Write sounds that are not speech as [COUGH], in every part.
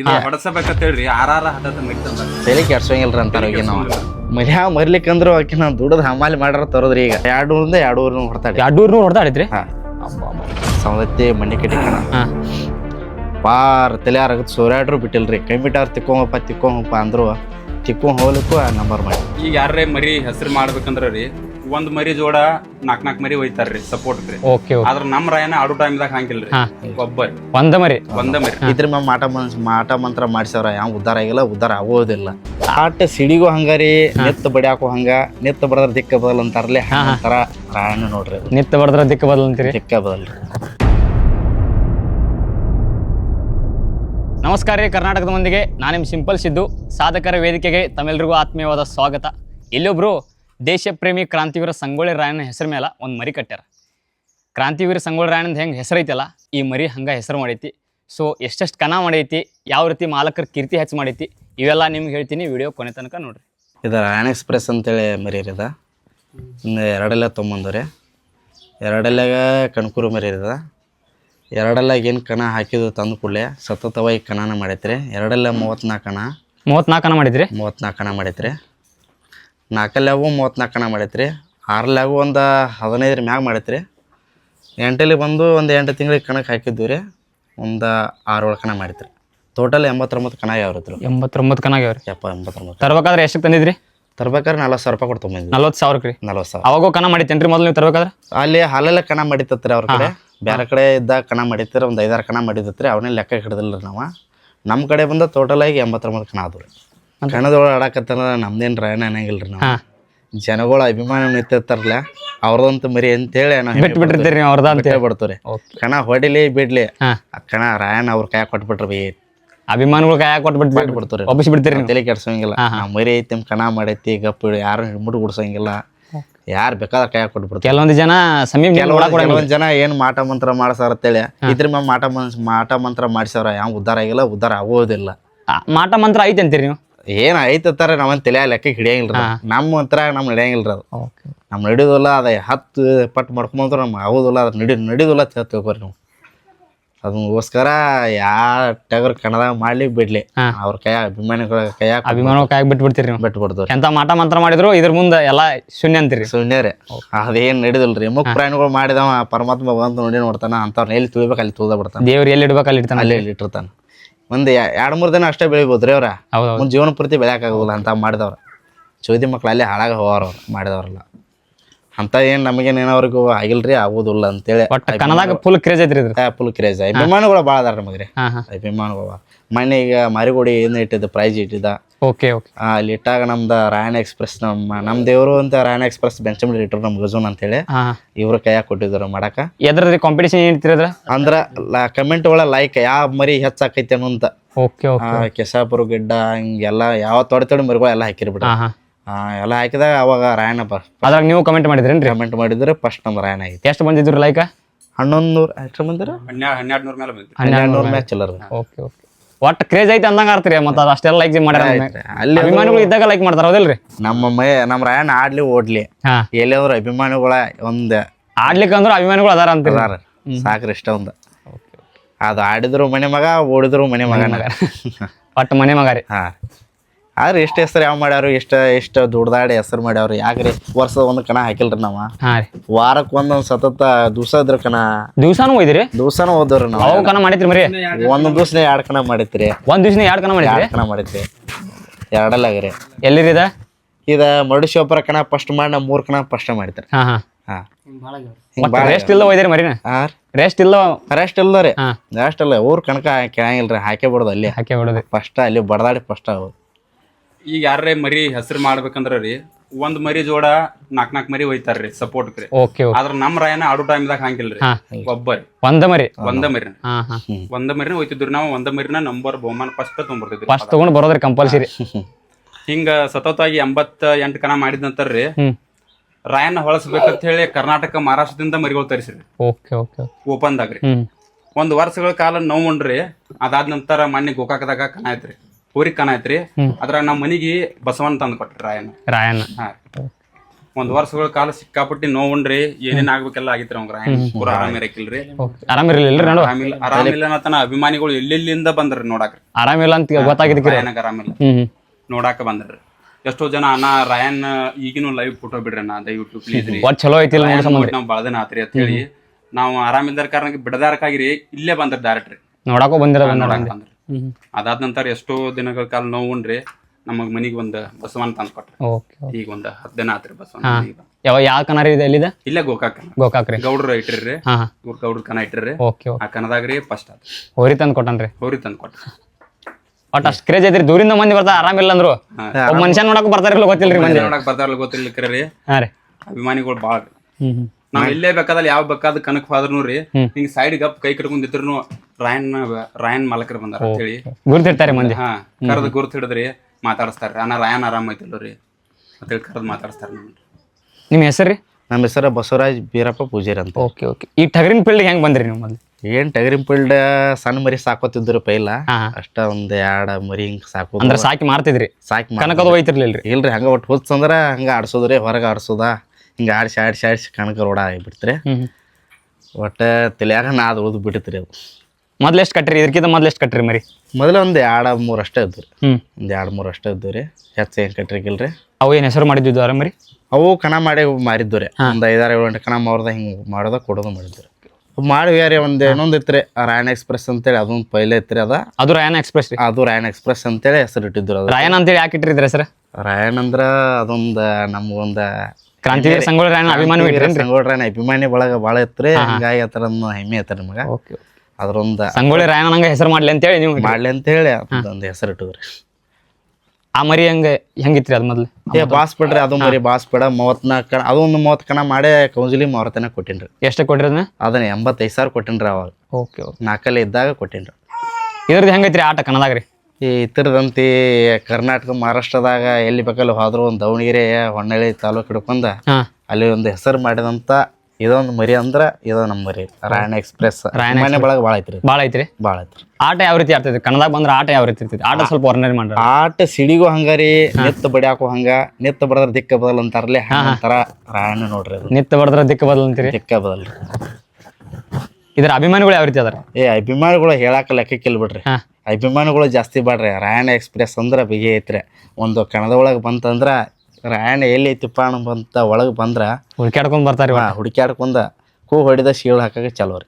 ಇದು ಹೊಡಸಬೇಕಂತ ಹೇಳ್ರಿ R R ಮಿಡ್ತಂದ ತಲೆ ಕೆಡ್ಸೋಂಗಿಲ್ರಿ ಅಂತಾರ ಈಗ ನಾವು. ಮರ್ಯಾ ಮರ್ಲಿಕ್ಕಂದ್ರು ಆಕೆ ನಾವು ದುಡ್ದು ಹಮಾಲಿ ಮಾಡ್ರ ತರೋದ್ರಿ ಈಗ. ಎರಡು ಊರಿಂದ ಎರಡು ಹೊಡ್ತಾಳೆ. ಹೊಡ್ತಾಡಿ ಎರಡು ನೂರು ಹೊಡೆದಾಡಿದ್ರಿ ಹಾ ಮಂಡಿ ಕಟ್ಟಿ ಕಣ. ಹಾ. ಪಾರ್ ತಲೆ ಆರಗತ್ ಸೂರ್ಯಾಡ್ರು ಬಿಟ್ಟಿಲ್ರಿ. ಕೈ ಬಿಟ್ಟಾರ ತಿಕ್ಕೋಪ್ಪ ತಿಕ್ಕೊಂಬಪ್ಪ ಅಂದ್ರು. ತಿಕ್ಕೊಂಡ್ ಹೋಗ್ಲಿಕ್ಕೂ ನಂಬರ್ ಮಾಡಿ. ಈಗ ಯಾರೇ ಮರಿ ಹೆಸರು ಮಾಡ್ಬೇಕಂದ್ರ ರೀ ಒಂದ್ ಮರಿ ಜೋಡ ನಾಕ್ ನಾಕ್ ಮರಿ ಒಯ್ತಾರ್ರಿ ಸಪೋರ್ಟ್ ರೀ. ಓಕೆ ಓಕೆ ಆದ್ರ ನಮ್ ರಾಯನ ಆಡೋ ಟೈಮ್ದಾಗ ಹಂಗಿಲ್ರಿ ಹಾ. ಒಬ್ಬರಿ. ಒಂದ ಮರಿ. ಒಂದ ಮರಿ. ಇದ್ರ ಮ್ಯಾಲ ಮಾಟ ಮನ್ಸ್ ಮಾಟ ಮಂತ್ರ ಮಾಡ್ಸವ್ರ ಯಾವ ಉದ್ದಾರ ಆಗಿಲ್ಲ ಉದ್ದಾರ ಆಗೋದಿಲ್ಲ. ಆಟ ಸಿಡಿಗೂ ಹಂಗಾರಿ ನೆತ್ತ ಬಡಿಯಾಕೋ ಹಂಗ ನೆತ್ತ ಬಡದ್ರ ದಿಕ್ಕ ಬದಲ್ ಅಂತಾರಲ್ಲ ಅಂತಾರ ರಾಯಣ್ಣ ನೋಡ್ರಿ ಅದು. ನಿತ್ತ ಬಡದ್ರ ದಿಕ್ಕ ಬದಲ್ ಅಂತೀರಿ? ದಿಕ್ಕ ಬದಲ್ರಿ ನಮಸ್ಕಾರ ರೀ ಕರ್ನಾಟಕದ ಮಂದಿಗೆ. ನಾನು ನಿಮ್ಮ ಸಿಂಪಲ್ ಸಿದ್ದು ಸಾಧಕರ ವೇದಿಕೆಗೆ ತಮ್ಮೆಲ್ಲರಿಗೂ ಆತ್ಮೀಯವಾದ ಸ್ವಾಗತ. ಇಲ್ಲೊಬ್ರು ದೇಶ ಪ್ರೇಮಿ ಕ್ರಾಂತಿವೀರ ಸಂಗೊಳ್ಳಿ ರಾಯಣ್ಣ ಹೆಸರು ಮೇಲೆ ಒಂದು ಮರಿ ಕಟ್ಟ್ಯಾರ. ಕ್ರಾಂತಿವೀರ ಸಂಗೊಳ್ಳಿ ರಾಯಣ್ಣದ ಹೆಂಗೆ ಹೆಸರೈತಲ್ಲ ಈ ಮರಿ ಹಂಗೆ ಹೆಸರು ಮಾಡೈತಿ. ಸೊ ಎಷ್ಟೆಷ್ಟು ಕನ ಮಾಡೈತಿ ಯಾವ ರೀತಿ ಮಾಲಕರ ಕೀರ್ತಿ ಹೆಚ್ಚು ಮಾಡೈತಿ ಇವೆಲ್ಲ ನಿಮ್ಗೆ ಹೇಳ್ತೀನಿ ವಿಡಿಯೋ ಕೊನೆ ತನಕ ನೋಡ್ರಿ. ಇದು ರಾಯಣ ಎಕ್ಸ್ಪ್ರೆಸ್ ಅಂತೇಳಿ ಮರಿ ಇರದ ಇನ್ನು ಎರಡೆಲ್ಲ ತೊಗೊಂಬಂದವ್ರಿ ಎರಡೆಲ್ಲಾಗ ಕಣ್ಕೂರು ಮರಿ ಇರದ ಎರಡೆಲ್ಲ ಏನು ಕಣ ಹಾಕಿದ್ದು ತಂದು ಕೂಡಲೇ ಸತತವಾಗಿ ಕಣನ ಮಾಡೈತ್ರಿ. ಎರಡೆಲ್ಲ ಮೂವತ್ತ್ನಾಲ್ಕು ಕಣ ಮೂವತ್ನಾಲ್ಕು ಕಣ ಮಾಡಿದ್ರಿ? ಮೂವತ್ತ್ನಾಲ್ಕು ಕಣ ಮಾಡೈತ್ರಿ. ನಾಲ್ಕಲ್ಲಾಗೂ ಮೂವತ್ತ್ನಾಲ್ಕು ಕಣ ಮಾಡೈತ್ರಿ. ಆರಲ್ಲಾಗೂ ಒಂದು ಹದಿನೈದರ ಮ್ಯಾಗ ಮಾಡೈತ್ರಿ. ಎಂಟಲ್ಲಿ ಬಂದು ಒಂದು ಎಂಟು ತಿಂಗಳಿಗೆ ಕಣಕ್ಕೆ ಹಾಕಿದ್ವಿ ರೀ ಒಂದು ಆರು ಕಣ ಮಾಡಿತ್ರಿ ಟೋಟಲ್ ಎಂಬತ್ತೊಂಬತ್ತು ಕಣ ಯಾವ್ರಿ ಎಂಬತ್ತೊಂಬತ್ತು ಕಣ ಯಾವ್ರಿ ಎಪ್ಪ ಎಂಬತ್ತೊಂಬತ್ತು. ತರ್ಬೇಕಾದ್ರೆ ಎಷ್ಟಕ್ಕೆ ತಂದಿದ್ರಿ? ತರ್ಬೇಕಾದ್ರೆ ನಲ್ವತ್ತು ಸಾವಿರ ರೂಪಾಯಿ ಕೊಟ್ಟು ತೊಗೊಂಬಂದ್ವಿ ನಲ್ವತ್ತು ಸಾವಿರಕ್ಕೆ ರೀ. ನಲ್ವತ್ತು ಸಾವಿರ. ಅವಾಗೂ ಕಣ ಮಾಡಿತ್ತೇನ್ರಿ ಮೊದಲು ನೀವು ತರ್ಬೇಕಾದ್ರೆ? ಅಲ್ಲಿ ಹಾಲೆಲ್ಲ ಕಣ ಮಾಡಿತ್ತತ್ರಿ ಅವ್ರ ಕಡೆ. ಬೇರೆ ಕಡೆ ಇದ್ದಾಗ ಕಣ ಮಾಡಿತ್ರಿ ಒಂದು ಐದಾರು ಕಣ ಮಾಡಿದತ್ರಿ ಅವನೇ ಲೆಕ್ಕ ಹಿಡಿದಿಲ್ಲ ನಾವು. ನಮ್ಮ ಕಡೆ ಬಂದ ಟೋಟಲ್ ಆಗಿ ಎಂಬತ್ತೊಂಬತ್ತು ಕಣ ಆದ್ರಿ ರೀ. ಕಣದೊಳಗೆ ಆಡಾಕತ್ತಲ್ಲ ನಮ್ದೇನು ರಾಯಣ ಅನ್ನಂಗಿಲ್ಲ ರೀ ನಾವು. ಜನಗಳ ಅಭಿಮಾನ ನಿಂತಿರ್ತಾರಲ್ಲ ಅವ್ರದಂತ ಮರಿ ಅಂತೇಳಿ ನಾವು ಬಿಟ್ಟು ಬಿಟ್ಟಿರ್ತೀರಿ ಅವ್ರದ ಅಂತ ಕಣ ಹೊಡಿಲಿ ಬಿಡ್ಲಿ ಕಣ ರಾಯಣ್ಣ ಅವ್ರ ಕೈ ಕೊಟ್ಬಿಟ್ರಿ ಬೈ. ಅಭಿಮಾನಿಗಳು ಕೈ ಕೊಟ್ಬಿಟ್ಟು ಬಿಟ್ಟು ಬಿಡ್ತೀರಿ ಒಪ್ಪಿಸಿ ಬಿಡ್ತೀರಿ ತಲೆ ಕೆಡ್ಸೋಂಗಿಲ್ಲ. ಮರಿ ಐತಿ ನಮ್ ಕಣ ಮಾಡೈತಿ ಗಪ್ಪ ಯಾರು ಹಿಡ್ಬಿಟ್ಟು ಗುಡ್ಸೋಂಗಿಲ್ಲ. ಯಾರು ಬೇಕಾದ್ರೆ ಕೈ ಕೊಟ್ಬಿಡ್ತಾರೆ ಕೆಲವೊಂದು ಜನ ಸಮೀಪ ಕೆಲವೊಂದು ಜನ ಏನ್ ಮಾಟ ಮಂತ್ರ ಮಾಡ್ಸಾರ ಅಂತೇಳಿ ಇದ್ರ ಮಾಟ ಮಾಟ ಮಂತ್ರ ಮಾಡಿಸಾರ ಯಾವ ಉದ್ದಾರ ಆಗಿಲ್ಲ ಉದ್ದಾರ ಆಗೋದಿಲ್ಲ. ಮಾಟ ಮಂತ್ರ ಐತೆ ಅಂತೀರಿ ನೀವು? ಏನ್ ಐತತ್ತಾರ ನಮ್ಮನ್ ತಲೆ ಲೆಕ್ಕ ಹಿಡಿಯಂಗಿಲ್ಲ. ನಮ್ಮ ಹತ್ರ ನಮ್ ನಡೆಯಂಗಿಲ್ರಿ ಅದು. ನಮ್ ನಡೆಯೋದಿಲ್ಲ ಅದ ಹತ್ತು ಪಟ್ಟು ಮಾಡ್ಕೊಂಬಂದ್ರ ನಮ್ ಆಗೋದಿಲ್ಲ ಅದ್ ನಡಿ ನಡಿಯೋದಿಲ್ಲ ಅಂತ ತಿಳ್ಕೊರಿ ನೀವು. ಅದಕ್ಕೋಸ್ಕರ ಯಾ ಟಗರ್ ಕನ್ನಡ ಮಾಡ್ಲಿ ಬಿಡ್ಲಿ. ಅವ್ರ ಕೈ ಅಭಿಮಾನಿಗಳ ಕೈಯಾಗ ಅಭಿಮಾನ ಕೈ ಬಿಟ್ಬಿಡ್ತೀರಿ ನೀವು. ಬಿಟ್ಟು ಬಿಡ್ದವ್ರಿ ಎಂತ ಮಾಟ ಮಂತ್ರ ಮಾಡಿದ್ರು ಇದ್ರ ಮುಂದೆ ಎಲ್ಲ ಶೂನ್ಯ ಅಂತೀರಿ. ಶೂನ್ಯರೇ ಅದೇನು ನಡೆದಿಲ್ರಿ. ಮುಖ ಪ್ರಾಣಿಗಳು ಮಾಡಿದವ ಪರಮಾತ್ಮ ಬಂದು ನೋಡಿ ನೋಡ್ತಾನ ಅಂತವ್ರನ್ನ ಎಲ್ಲಿ ತುಳಿಬೇಕು ಅಲ್ಲಿ ತುಳ್ದ ಬಿಡ್ತಾನ. ದೇವ್ರು ಎಲ್ಲಿ ಇಡ್ಬೇಕು ಅಲ್ಲಿ ಇಡ್ತಾನೆ. ಅಲ್ಲಿ ಇಟ್ಟಿರ್ತಾನ. ಒಂದು ಎರಡು ಮೂರು ದಿನ ಅಷ್ಟೇ ಬೆಳಿಬೋದು ರೀ ಅವ್ರ. ಮುಂದೆ ಜೀವನ ಪೂರ್ತಿ ಬೆಳೆಯೋಕ್ಕಾಗೋಲ್ಲ ಅಂತ ಮಾಡಿದವ್ರು. ಚೌದಿ ಮಕ್ಳು ಅಲ್ಲೇ ಹಾಳಾಗ ಹೋಗೋರು ಅವ್ರು ಮಾಡಿದವ್ರಲ್ಲ. ಅಂತ ಏನು ನಮಗೇನು ಏನವ್ರಿಗೂ ಆಗಿಲ್ರಿ ಆಗೋದಿಲ್ಲ ಅಂತೇಳಿ. ಒಟ್ಟು ಕನ್ನದಾಗ ಫುಲ್ ಕ್ರೇಜ್ ಐತ್ರಿ ಇದ್ರ. ಫುಲ್ ಕ್ರೇಜ್ ಅಭಿಮಾನಿಗಳು ಭಾಳ ಅದಾರ ನಮಗ್ರಿ. ರೀ ಅಭಿಮಾನಿಗಳು ಮೊನ್ನೆ ಈಗ ಮಾರಿಗೋಡಿ ಏನು ಇಟ್ಟಿದ್ದ ಪ್ರೈಜ್ ಇಟ್ಟಿದ್ದ. ಓಕೆ ಅಲ್ಲಿ ಇಟ್ಟಾಗ ನಮ್ದು ರಾಯಣ ಎಕ್ಸ್ಪ್ರೆಸ್ ನಮ್ಮ ನಮ್ ದೇವರು ಅಂತ ರಾಯಣ ಎಕ್ಸ್ಪ್ರೆಸ್ ಬೆಂಚಮಡಿ ಇಟ್ಟರು ನಮ್ಮ ಗಜೂನ್ ಅಂತೇಳಿ. ಇವ್ರ ಕೈಯಾಗ ಕೊಟ್ಟಿದ್ರು ಮಾಡಕ. ಎದ್ರದ್ದು ಕಾಂಪಿಟೇಷನ್ ಏನ್ ಅದ್ರ? ಅಂದ್ರ ಕಮೆಂಟ್ ಒಳ ಲೈಕ್ ಯಾವ ಮರಿ ಹೆಚ್ಚಾಕೈತೆ ಅನ್ನೋಂತ ಓಕೆ ಓಕೆ ಕೆಸಾಪುರ ಗಿಡ್ಡ ಹಿಂಗೆಲ್ಲ ಯಾವ ತೊಡೆ ತೊಡೆ ಮರಿಗಳು ಎಲ್ಲ ಹಾಕಿರ್ಬಿಟ್ಟ ಹಾ ಹಾ. ಎಲ್ಲ ಹಾಕಿದಾಗ ಅವಾಗ ರಾಯಣ ಅದ್ರಾಗ ನೀವು ಕಮೆಂಟ್ ಮಾಡಿದ್ರೇನ್ರಿ? ಕಮೆಂಟ್ ಮಾಡಿದ್ರೆ ಫಸ್ಟ್ ನಮ್ಮ ರಾಯಣ ಐತಿ ಎಷ್ಟು ಬಂದಿದ್ರು ಲೈಕ್ ಹನ್ನೊಂದು ನೂರು ಎಷ್ಟು ಬಂದಿರ ಹನ್ನೆರಡು ನೂರ ಮೇಲೆ ಬಂದಿತ್ತು ಹನ್ನೆರಡು ನೂರು ಮ್ಯಾಚ್ ಚಿಲ್ಲರ್ ಓಕೆ ಓಕೆ ಒಟ್ಟು ಕ್ರೇಜ್ ಐತೆ ಅಂದಂಗ ಆಡ್ತೀರಿ ಮತ್ತೆ ಅದು ಅಷ್ಟೆಲ್ಲ ಲೈಕ್ ಮಾಡ್ಯಾರ. ಅಲ್ಲಿ ಅಭಿಮಾನಿಗಳು ಇದ್ದಾಗ ಲೈಕ್ ಮಾಡ್ತಾರ ಹೌದಿಲ್ರಿ? ನಮ್ಮ ಮೈ ನಮ್ಮ ರಾಯಣ ಆಡ್ಲಿ ಓಡ್ಲಿ. ಎಲ್ಲಿ ಎಲ್ಲಿಯಾದ್ರು ಅಭಿಮಾನಿಗಳ ಒಂದ ಆಡ್ಲಿಕ್ಕೆ ಅಂದ್ರೆ ಅಭಿಮಾನಿಗಳು ಅದಾರ ಅಂತ ಅದಾರ. ಸಾಕ್ರಿ ಇಷ್ಟ ಒಂದ್. ಅದು ಆಡಿದ್ರು ಮನೆ ಮಗ ಓಡಿದ್ರು ಮನೆ ಮಗ. [LAUGHS] ಒಟ್ಟು ಮನೆ ಮಗಾರಿ ಹಾ. ಆದ್ರೆ ಎಷ್ಟು ಹೆಸರು ಯಾವ ಮಾಡ್ಯಾರು ಎಷ್ಟ ಎಷ್ಟ ದುಡ್ದಾಡಿ ಹೆಸರು ಮಾಡ್ಯಾವ್ರಿ. ಯಾಕ್ರಿ? ವರ್ಷದ ಒಂದ್ ಕಣ ಹಾಕಿಲ್ರಿ ನಾವ. ಹಾ ರೀ. ವಾರಕ್ಕೆ ಒಂದೊಂದ್ ಸತತ ದಿವಸ ಇದ್ರ ಕಣ. ದಿವ್ಸಾನು ಒಯ್ದಿರಿ? ದಿವಸನೂ ಓದೋರಿ ನಾವು. ಕಣ ಕನ ಮಾಡಿದ್ರಿ ಮರಿ ಒಂದ ದಿವ್ಸ ಎರಡ್ ಕಣ ಮಾಡಿತ್ರಿ. ಒಂದ್ ದಿವಸ ಎರಡ್ ಕಣ ಮಾಡಿದ್ರಿ? ಎರಡ್ ಕಣ ಮಾಡಿತ್ರಿ. ಎರಡಲ್ಲಾಗ್ರಿ ಎಲ್ಲಿರಿ ಇದ? ಇದ ಶೋಪರ ಕಣ ಫಸ್ಟ್ ಮಾಡಿ ನಾವು ಮೂರ್ ಕಣ ಫಸ್ಟ್ ಮಾಡಿತ್ರಿ ಹಾ ಹಾ. ರೆಸ್ಟ್ ಇಲ್ಲ ಒಯ್ದಿರಿ ಮರಿನ ಹಾ ರೆಸ್ಟ್ ಇಲ್ಲ ರೆಸ್ಟ್ ಇಲ್ಲ ರೀ. ಹಾ. ರೆಸ್ಟ್ ಇಲ್ಲ. ಊರ್ ಕಣಕ ಕೆಳಂಗಿಲ್ರಿ ಹಾಕೇ ಬಿಡೋದು ಅಲ್ಲಿ. ಹಾಕಿ ಬಿಡೋದು. ಫಸ್ಟ್ ಅಲ್ಲಿ ಬಡದಾಡಿ ಫಸ್ಟ್ ಈಗ ಯಾರೇ ಮರಿ ಹೆಸರು ಮಾಡ್ಬೇಕಂದ್ರ ರೀ ಒಂದ್ ಮರಿ ಜೋಡ ನಾಕ್ ನಾಕ್ ಮರಿ ಒಯ್ತಾರ್ರಿ ಸಪೋರ್ಟ್ ರೀ. ಓಕೆ ಓಕೆ ಆದ್ರ ನಮ್ ರಾಯನ ಆಡೋ ಟೈಮ್ದಾಗ ಹಂಗಿಲ್ರಿ ಹಾ ರೀ ರೀ ಒಂದ ಮರಿ. ಒಂದ ಮರಿನ. ಹಾ ಹಾ. ಒಂದ ಮರಿನ ಒಯ್ತಿದ್ರಿ ನಾವು ಒಂದ ಮರಿನ ನಂಬರ್ ಬಹುಮಾನ ಫಸ್ಟ್ ತೊಗೊಂಬರ್ತಿದ್ವಿ ಫಸ್ಟ್ ತಗೊಂಡ್ ಬರೋದ್ರಿ ಕಂಪಲ್ಸರಿ ಹಿಂಗ ಸತತವಾಗಿ ಎಂಬತ್ತ ಎಂಟು ಕಣ ಮಾಡಿದ ನಂತರ ರೀ ಹ್ಮ್. ರಾಯನ ಹೊಳಸ್ಬೇಕಂತ ಹೇಳಿ ಕರ್ನಾಟಕ ಮಹಾರಾಷ್ಟ್ರದಿಂದ ಮರಿಗಳು ತರಿಸ್ರಿ. ಓಕೆ ಓಕೆ ಹ್ಮ್. ಒಂದ್ ವರ್ಷಗಳ ಕಾಲ ನೋವು ಉಂಡ್ರಿ ಅದಾದ ನಂತರ ಮೊನ್ನೆ ಗೋಕಾಕದಾಗ ಕಣ ಐತ್ರಿ ಊರಿಗೆ ಕಾಣಾಯ್ತ್ರಿ ಅದ್ರಾಗ ನಮ್ಮ ಮನಿಗೆ ಬಸವಣ್ಣ ತಂದು ಕೊಟ್ರಿ ರಾಯಣ್ಣ. ರಾಯಣ್ಣ. ಹಾ. ಒಂದ್ ವರ್ಷಗಳ ಕಾಲ ಸಿಕ್ಕಾಪಟ್ಟಿ ನೋವುಂಡ್ರಿ ಏನೇನ್ ಆಗ್ಬೇಕೆಲ್ಲ ಆಗಿತ್ರಿ ಅವ್ರ ಪೂರ ಆರಾಮ ಇರಕಿಲ್ರಿ. ಆರಾಮಿರ್ಲಿಲ್ಲ ನೋಡು. ಆರಾಮಿಲ್ಲ ಆರಾಮಿಲ್ಲ ಅನ್ನತನ ಅಭಿಮಾನಿಗಳು ಎಲ್ಲೆಲ್ಲಿಂದ ಬಂದ್ರಿ ನೋಡಾಕ್ರಿ. ಆರಾಮಿಲ್ಲ ಅಂತ ಗೊತ್ತಾಗಿದ್ದಕ್ಕೆ ರಾಯನಾಗ ಆರಾಮಿಲ್ಲ ನೋಡಾಕ ಬಂದ್ರಿ. ಎಷ್ಟೋ ಜನ ಅಣ್ಣ ರಾಯನ್ ಈಗಿನೂ ಲೈವ್ ಫೋಟೋ ಬಿಡ್ರಿ ಅಣ್ಣ ದಯವಿಟ್ಟು ಪ್ಲೀಸ್ ರೀ. ಚಲೋ ಐತಿಲ್ಲ ನಾವು ದಿನ ಆತ್ರಿ ಅಂತ ಹೇಳಿ ನಾವು ಆರಾಮಿಲ್ದಾರ ಕಾರಣ ಬಿಡದಾರಕ್ಕಾಗಿರಿ ಇಲ್ಲೇ ಬಂದ್ರಿ ಡೈರೆಕ್ಟ್ ರೀ. ನೋಡಾಕೋ ಬಂದಿರ ನೋಡಾಕ ಬಂದ್ರಿ. ಅದಾದ ನಂತರ ಎಷ್ಟೋ ದಿನಗಳ ಕಾಲ ನೋವುಂಡ್ರಿ ನಮಗ್ ಮನಿಗ್ ಒಂದ್ ಬಸವನ್ ತಂದ್ ಕೊಟ್ರಿ. ಓಕೆ ಈಗ ಒಂದ್ ಹತ್ತು ದಿನ ಆತ್ರಿ ಬಸವನ್ ಈಗ. ಯಾವ ಯಾವ ಕನಾರಿ ಇದೆ ಎಲ್ಲಿದೆ ಇಲ್ಲೇ ಗೋಕಾಕ. ಗೋಕಾಕ್ ರೀ. ಗೌಡ್ರ ಇಟ್ಟಿರ್ರಿ ಹಾ ಹಾ. ಇವ್ರ ಗೌಡ್ರ ಕನ ಇಟ್ಟಿರ್ರಿ. Okay okay. ಆ ಕನದಾಗ್ರಿ ಫಸ್ಟ್ ಆತ್ ಹೋರಿ ತಂದ್ ಕೊಟ್ಟನ್ರಿ ಹೋರಿ ತಂದ್ ಕೊಟ್ರಿ. ಒಟ್ ಅಷ್ಟ್ ಕ್ರೇಜ್ ಐತ್ರಿ. ದೂರಿಂದ ಮಂದಿ ಬರ್ತಾರ ಆರಾಮಿಲ್ಲ ಅಂದ್ರು. ಒಬ್ಬ ಮನುಷ್ಯ ನೋಡಕ್ ಬರ್ತಾರಿಲ್ಲ ಗೊತ್ತಿಲ್ರಿ ಮಂದಿ. ನೋಡಕ್ ಬರ್ತಾರಲ್ಲ ಗೊತ್ತಿಲ್ಲ ಕರೆ ಹಾ ರೀ. ಅಭಿಮಾನಿಗಳು ಬಾಳ ಹ್ಮ್ ಹ್ಮ್. ನಾವ್ ಇಲ್ಲೇ ಬೇಕಾದಲ್ಲಿ ಯಾವ ಬೇಕಾದ ಕನಕ್ ಹೋದ್ರೂ ರೀ ಹಿಂಗ್ ಸೈಡ್ ಗಪ್ ಕೈ ಕಟ್ಕೊಂಡಿದ್ರು ರಾಯನ್ ರಾಯನ್ ಮಾಲಕರು ಬಂದಾರ ಅಂತ ಹೇಳಿ. ಗುರ್ತಿರ್ತಾರೆ ಮಂದಿ. ಹಾ ಕರೆದು ಗುರ್ತು ಹಿಡಿದ್ರಿ ಮಾತಾಡಿಸ್ತಾರ್ರಿ. ಅಣ್ಣ ರಾಯನ್ ಆರಾಮ ಐತಿಲ್ಲರಿ ಅಂತೇಳಿ ಕರೆದು ಮಾತಾಡಿಸ್ತಾರ ನಮ್ಗೆ ನಿಮ್ಮ ಹೆಸರು ರೀ? ನಮ್ಮ ಹೆಸರು ಬಸವರಾಜ್ ಬೀರಪ್ಪ ಪೂಜಾರಿ ಅಂತ. Okay okay. ಈ ಟಗರಿನ್ ಫೀಲ್ಡ್ ಹೆಂಗ್ ಬಂದ್ರಿ ನೀವು ಮೊದ್ಲು ಏನ್ ಟಗರಿನ್ ಫೀಲ್ಡ್ ಸಣ್ಣ ಮರಿ ಸಾಕೋತಿದ್ರು ಪೈಲ. ಅಷ್ಟ ಒಂದ್ ಎರಡ ಮರಿ ಹಿಂಗ್ ಸಾಕು ಅಂದ್ರೆ ಸಾಕಿ ಮಾರ್ತಿದ್ರಿ? ಸಾಕಿ ಕನಕದ ಒಯ್ತಿರ್ಲಿಲ್ರಿ ಇಲ್ರಿ ಹಂಗ ಒಟ್ಟು ಹುಚ್ಚಂದ್ರ ಹಂಗ ಆಡ್ಸೋದ್ರಿ ಹೊರಗೆ ಆಡ್ಸೋದ. ಹಿಂಗ ಆಡ್ಸಿ ಆಡ್ಸಿ ಆಡ್ಸಿ ಕಣಕ ರೋಡ ಆಗಿಬಿಡ್ತ್ರಿ. ಒಟ್ಟ ತಲೆಯಾಗ ನಾದ್ ಉಳ್ದು ಬಿಡ್ತ್ರಿ ಅದು. ಮೊದ್ಲು ಎಷ್ಟು ಕಟ್ಟ್ರಿ ಇದಕ್ಕಿಂತ ಮೊದ್ಲು ಎಷ್ಟು ಕಟ್ಟ್ರಿ ಮರಿ? ಮೊದಲ ಒಂದು ಎರಡು ಮೂರು ಅಷ್ಟೇ ಇದ್ದು ರೀ. ಹ್ಮ್. ಒಂದ್ ಎರಡ್ ಮೂರ್ ಅಷ್ಟೇ ಇದ್ದು ರೀ. ಹೆಚ್ಚು ಕಟ್ಟ್ರಿ ಗಿಲ್ರಿ ಅವು ಏನು ಹೆಸರು ಮಾಡಿದ್ದು ಅವ್ರ ಮರಿ? ಅವು ಕಣ ಮಾಡಿ ಮಾರಿದ್ದು ರೀ. ಒಂದು ಐದಾರು ಏಳು ಗಂಟೆ ಕಣ ಮಾರ್ದ ಹಿಂಗೆ ಮಾಡೋದ ಕೊಡೋದು ಮಾಡಿದ್ದು ರೀ. ಮಾಡಿವ್ಯಾ ರೀ ಒಂದ್ ಇನ್ನೊಂದ್ ಇತ್ರಿ ರಾಯನ್ ಎಕ್ಸ್ಪ್ರೆಸ್ ಅಂತೇಳಿ ಅದೊಂದು ಪೈಲೆ ಇತ್ರಿ ಅದ. ಅದು ರಾಯನ್ ಎಕ್ಸ್ಪ್ರೆಸ್ ರೀ? ಅದು ರಾಯನ್ ಎಕ್ಸ್ಪ್ರೆಸ್ ಅಂತೇಳಿ ಹೆಸರು ಇಟ್ಟಿದ್ರು ಅದು ರಾಯನ್ ಅಂತೇಳಿ ಯಾಕೆ ಇಟ್ಟಿರಿದ್ರಿ ಹೆಸರು? ರಾಯನ್ ಅಂದ್ರ ಅದೊಂದು ನಮಗೊಂದು ಕ್ರಾಂತಿ ಸಂಗೊಳ್ಳಿ ರಾಯನ್ ಅಭಿಮಾನಿ ಸಂಗೊಳ್ಳಿ ಸಂಗೋಡ್ರಾಯನ್ ಅಭಿಮಾನಿ ಒಳಗೆ ಭಾಳ ಇತ್ರಿ ಹಿಂಗಾಗಿ ಥರ ಹೆಮ್ಮೆ ಐತ್ರಿ ನಮಗೆ. ಓಕೆ. ಅದ್ರೊಂದ ಸಂಗೊಳ್ಳಿ ರಾಯಣ್ಣ ನಂಗೆ ಹೆಸರು ಮಾಡ್ಲಿ ಅಂತ ಹೇಳಿ ನೀವು. ಮಾಡ್ಲಿ ಅಂತ ಹೇಳಿ ಅದೊಂದು ಹೆಸರು ಇಟ್ಟಿದ್ರಿ ಆ ಮರಿ ಹೆಂಗ ಹೆಂಗಿತ್ರಿ ಅದ್ ಮೊದ್ಲು? ಏ ಬಾಸ್ ಬಿಡ್ರಿ ಅದು ಮರಿ ಬಾಸ್ ಬಿಡ ಮೂವತ್ನಾಲ್ಕು ಕಣ ಅದೊಂದು ಮೂವತ್ತು ಕಣ ಮಾಡೇ ಕೌನ್ಸಿಲಿ ಮಾರುತನ ಕೊಟ್ಟಿನ್ರಿ. ಎಷ್ಟು ಕೊಟ್ಟಿರಿ ಅದನ್ನ? ಅದನ್ನ ಎಂಬತ್ತೈದು ಸಾವಿರ ಕೊಟ್ಟಿನ್ರಿ ಅವಾಗ. Okay okay. ನಾಲ್ಕಲ್ಲಿ ಇದ್ದಾಗ ಕೊಟ್ಟಿನ್ರಿ. ಇದ್ರದ್ದು ಹೆಂಗೈತ್ರಿ ಆಟ ಕಣದಾಗ್ರಿ? ಈ ಇತರದಂತಿ ಕರ್ನಾಟಕ ಮಹಾರಾಷ್ಟ್ರದಾಗ ಎಲ್ಲಿ ಬೇಕಲ್ಲಿ ಹೋದ್ರು ಒಂದು ದಾವಣಗೆರೆ ಹೊನ್ನಳ್ಳಿ ತಾಲೂಕು ಹಿಡ್ಕೊಂಡ ಅಲ್ಲಿ ಒಂದು ಹೆಸರು ಮಾಡಿದಂತ ಇದೊಂದು ಮರಿ ಅಂದ್ರ ಇದೊಂದು ನಮ್ಮ ಮರಿ. ರಾಯಣ ಎಕ್ಸ್ಪ್ರೆಸ್. ಮನೆ ಬಳಗ ಭಾಳ ಐತ್ರಿ. ಭಾಳ ಐತ್ರಿ? ಭಾಳ ಐತ್ರಿ. ಆಟ ಯಾವ ರೀತಿ ಆಡ್ತೈತಿ ಕನ್ನಡದಾಗ ಬಂದ್ರೆ ಆಟ ಯಾವ ರೀತಿ ಇರ್ತೈತಿ ಆಟ ಸ್ವಲ್ಪ ವರ್ಣನೆ ಮಾಡ್ರಿ. ಆಟ ಸಿಡಿಗೂ ಹಂಗಾರಿ ನಿತ್ತ ಬಡಿಯಾಕೋ ಹಂಗ. ನಿತ್ತ ಬಡದ್ರ ದಿಕ್ಕ ಬದಲ್ ಅಂತಾರಲ್ಲೇ ಅಂತಾರ ರಾಯಣ್ಣ ನೋಡ್ರಿ ಅದು. ನಿತ್ಯ ಬಡದ್ರ ದಿಕ್ಕ ಬದಲ್ ಅಂತೀರಿ? ದಿಕ್ಕ ಬದಲ್ರಿ ಇದ್ರ ಅಭಿಮಾನಿಗಳು ಯಾವ ರೀತಿ ಅದಾರ? ಏ ಅಭಿಮಾನಿಗಳು ಹೇಳಾಕ ಲೆಕ್ಕಕ್ಕಿಲ್ಲ ಬಿಡ್ರಿ. ಅಭಿಮಾನಿಗಳು ಜಾಸ್ತಿ ಬಾಡ್ರಿ. ರಾಯಣ ಎಕ್ಸ್ಪ್ರೆಸ್ ಅಂದ್ರ ಬಿಗಿ ಐತ್ರಿ. ಒಂದು ಕಣದ ಒಳಗೆ ಬಂತಂದ್ರ ರಾಯಣ ಎಲ್ಲಿ ಐತಿಪ್ಪ ಬಂತ ಒಳಗೆ ಬಂದ್ರೆ ಹುಡ್ಕ್ಯಾಡ್ಕೊಂಡ್ ಬರ್ತಾರಿ ಹಾಂ ಹುಡುಕ್ಯಾಡ್ಕೊಂಡ ಕೂ ಹೊಡಿದ ಶೀಳು ಹಾಕಕ್ಕೆ ಚಲೋ ರೀ.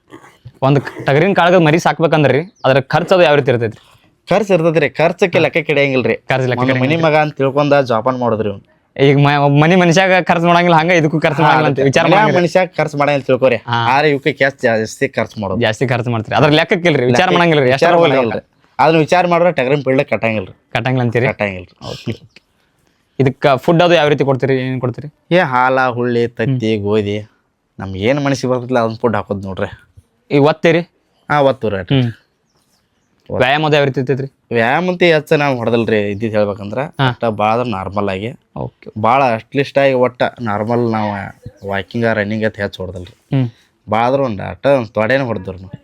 ಒಂದು ಟಗರಿನ ಕಾಳಗ ಮರಿ ಸಾಕ್ಬೇಕಂದ್ರಿ ಅದ್ರ ಖರ್ಚು ಅದು ಯಾವ ರೀತಿ ಇರ್ತೈತ್ರಿ? ಖರ್ಚು ಇರ್ತದ್ರಿ ಖರ್ಚಕ್ಕೆ ಲೆಕ್ಕ ಕಿಡಿಯಂಗಿಲ್ರಿ ಖರ್ಚು ಲೆಕ್ಕ ಮನಿ ಮಗ ಅಂತ ತಿಳ್ಕೊಂಡ ಜೋಪಾನ ಮಾಡಿದ್ರಿ ಅವ್ನು ಈಗ ಮ- ಒಬ್ಬ ಮನಿ ಮನುಷ್ಯಾಗ ಖರ್ಚು ಮಾಡಂಗಿಲ್ಲ ಹಂಗ ಇದಕ್ಕೂ ಖರ್ಚು ಮಾಡಂಗಿಲ್ಲ ಅಂತ ವಿಚಾರ ಮಾಡಿ ಮನುಷ್ಯ ಖರ್ಚು ಮಾಡಂಗಿಲ್ಲ ತಿಳ್ಕೊರಿ. ಆದ್ರೆ ಇವಕ್ಕೆ ಕ್ಯಾಶ್ ಜಾಸ್ತಿ ಖರ್ಚು ಮಾಡೋದು. ಜಾಸ್ತಿ ಖರ್ಚು ಮಾಡ್ತೀರಿ. ಅದ್ರ ಲೆಕ್ಕಕ್ಕಿಲ್ರಿ ವಿಚಾರ ಮಾಡಂಗಿಲ್ಲ ರೀ. ವಿಚಾರ ಎಷ್ಟು ಮಾಡಂಗಿಲ್ರಿ ಅದನ್ನ ವಿಚಾರ ಮಾಡಿದ್ರೆ ಟಗರಿನ ಬೀಳ್ಲಿಕ್ಕೆ ಕಟ್ಟಂಗಿಲ್ಲ ರೀ. ಕಟ್ಟಂಗಿಲ್ಲ ಅಂತೀರಿ? ಕಟ್ಟಂಗಿಲ್ರಿ ಇದಕ್ಕ ಫುಡ್ ಅದು ಯಾವ ರೀತಿ ಕೊಡ್ತೀರಿ ಏನು ಕೊಡ್ತೀರಿ? ಏ ಹಾಲ ಹುಳ್ಳಿ ತತ್ತಿ ಗೋಧಿ ನಮ್ಗೆ ಏನು ಮನಸ್ಸಿಗೆ ಬರ್ತಿಲ್ಲ ಅದನ್ನ ಫುಡ್ ಹಾಕೋದು ನೋಡ್ರಿ. ಈಗ ಒತ್ತೀರಿ ಹಾ ಒತ್ತು ರೀ ವ್ಯಾಯಾಮ ಅದು ಯಾವ ರೀತಿ ಇರ್ತೈತ್ರಿ? ವ್ಯಾಯಾಮ ಅಂತ ಹೆಚ್ಚು ನಾವು ಹೊಡೆದಲ್ರಿ ಇದ್ದಿದ್ದು ಹೇಳ್ಬೇಕಂದ್ರೆ ಅಷ್ಟ ಭಾಳ ನಾರ್ಮಲ್ ಆಗಿ. ಓಕೆ ಭಾಳ ಅಟ್ಲೀಸ್ಟ್ ಆಗಿ ಒಟ್ಟ ನಾರ್ಮಲ್ ನಾವು ವಾಕಿಂಗ ರನ್ನಿಂಗ್ ಅಂತ ಹೆಚ್ಚು ಹೊಡೆದಲ್ರಿ. ಭಾಳ ಆದ್ರೂ ಒಂದು ಅಟ್ಟ ತೊಡೆನೇ ಹೊಡೆದ್ರು ನಾವು.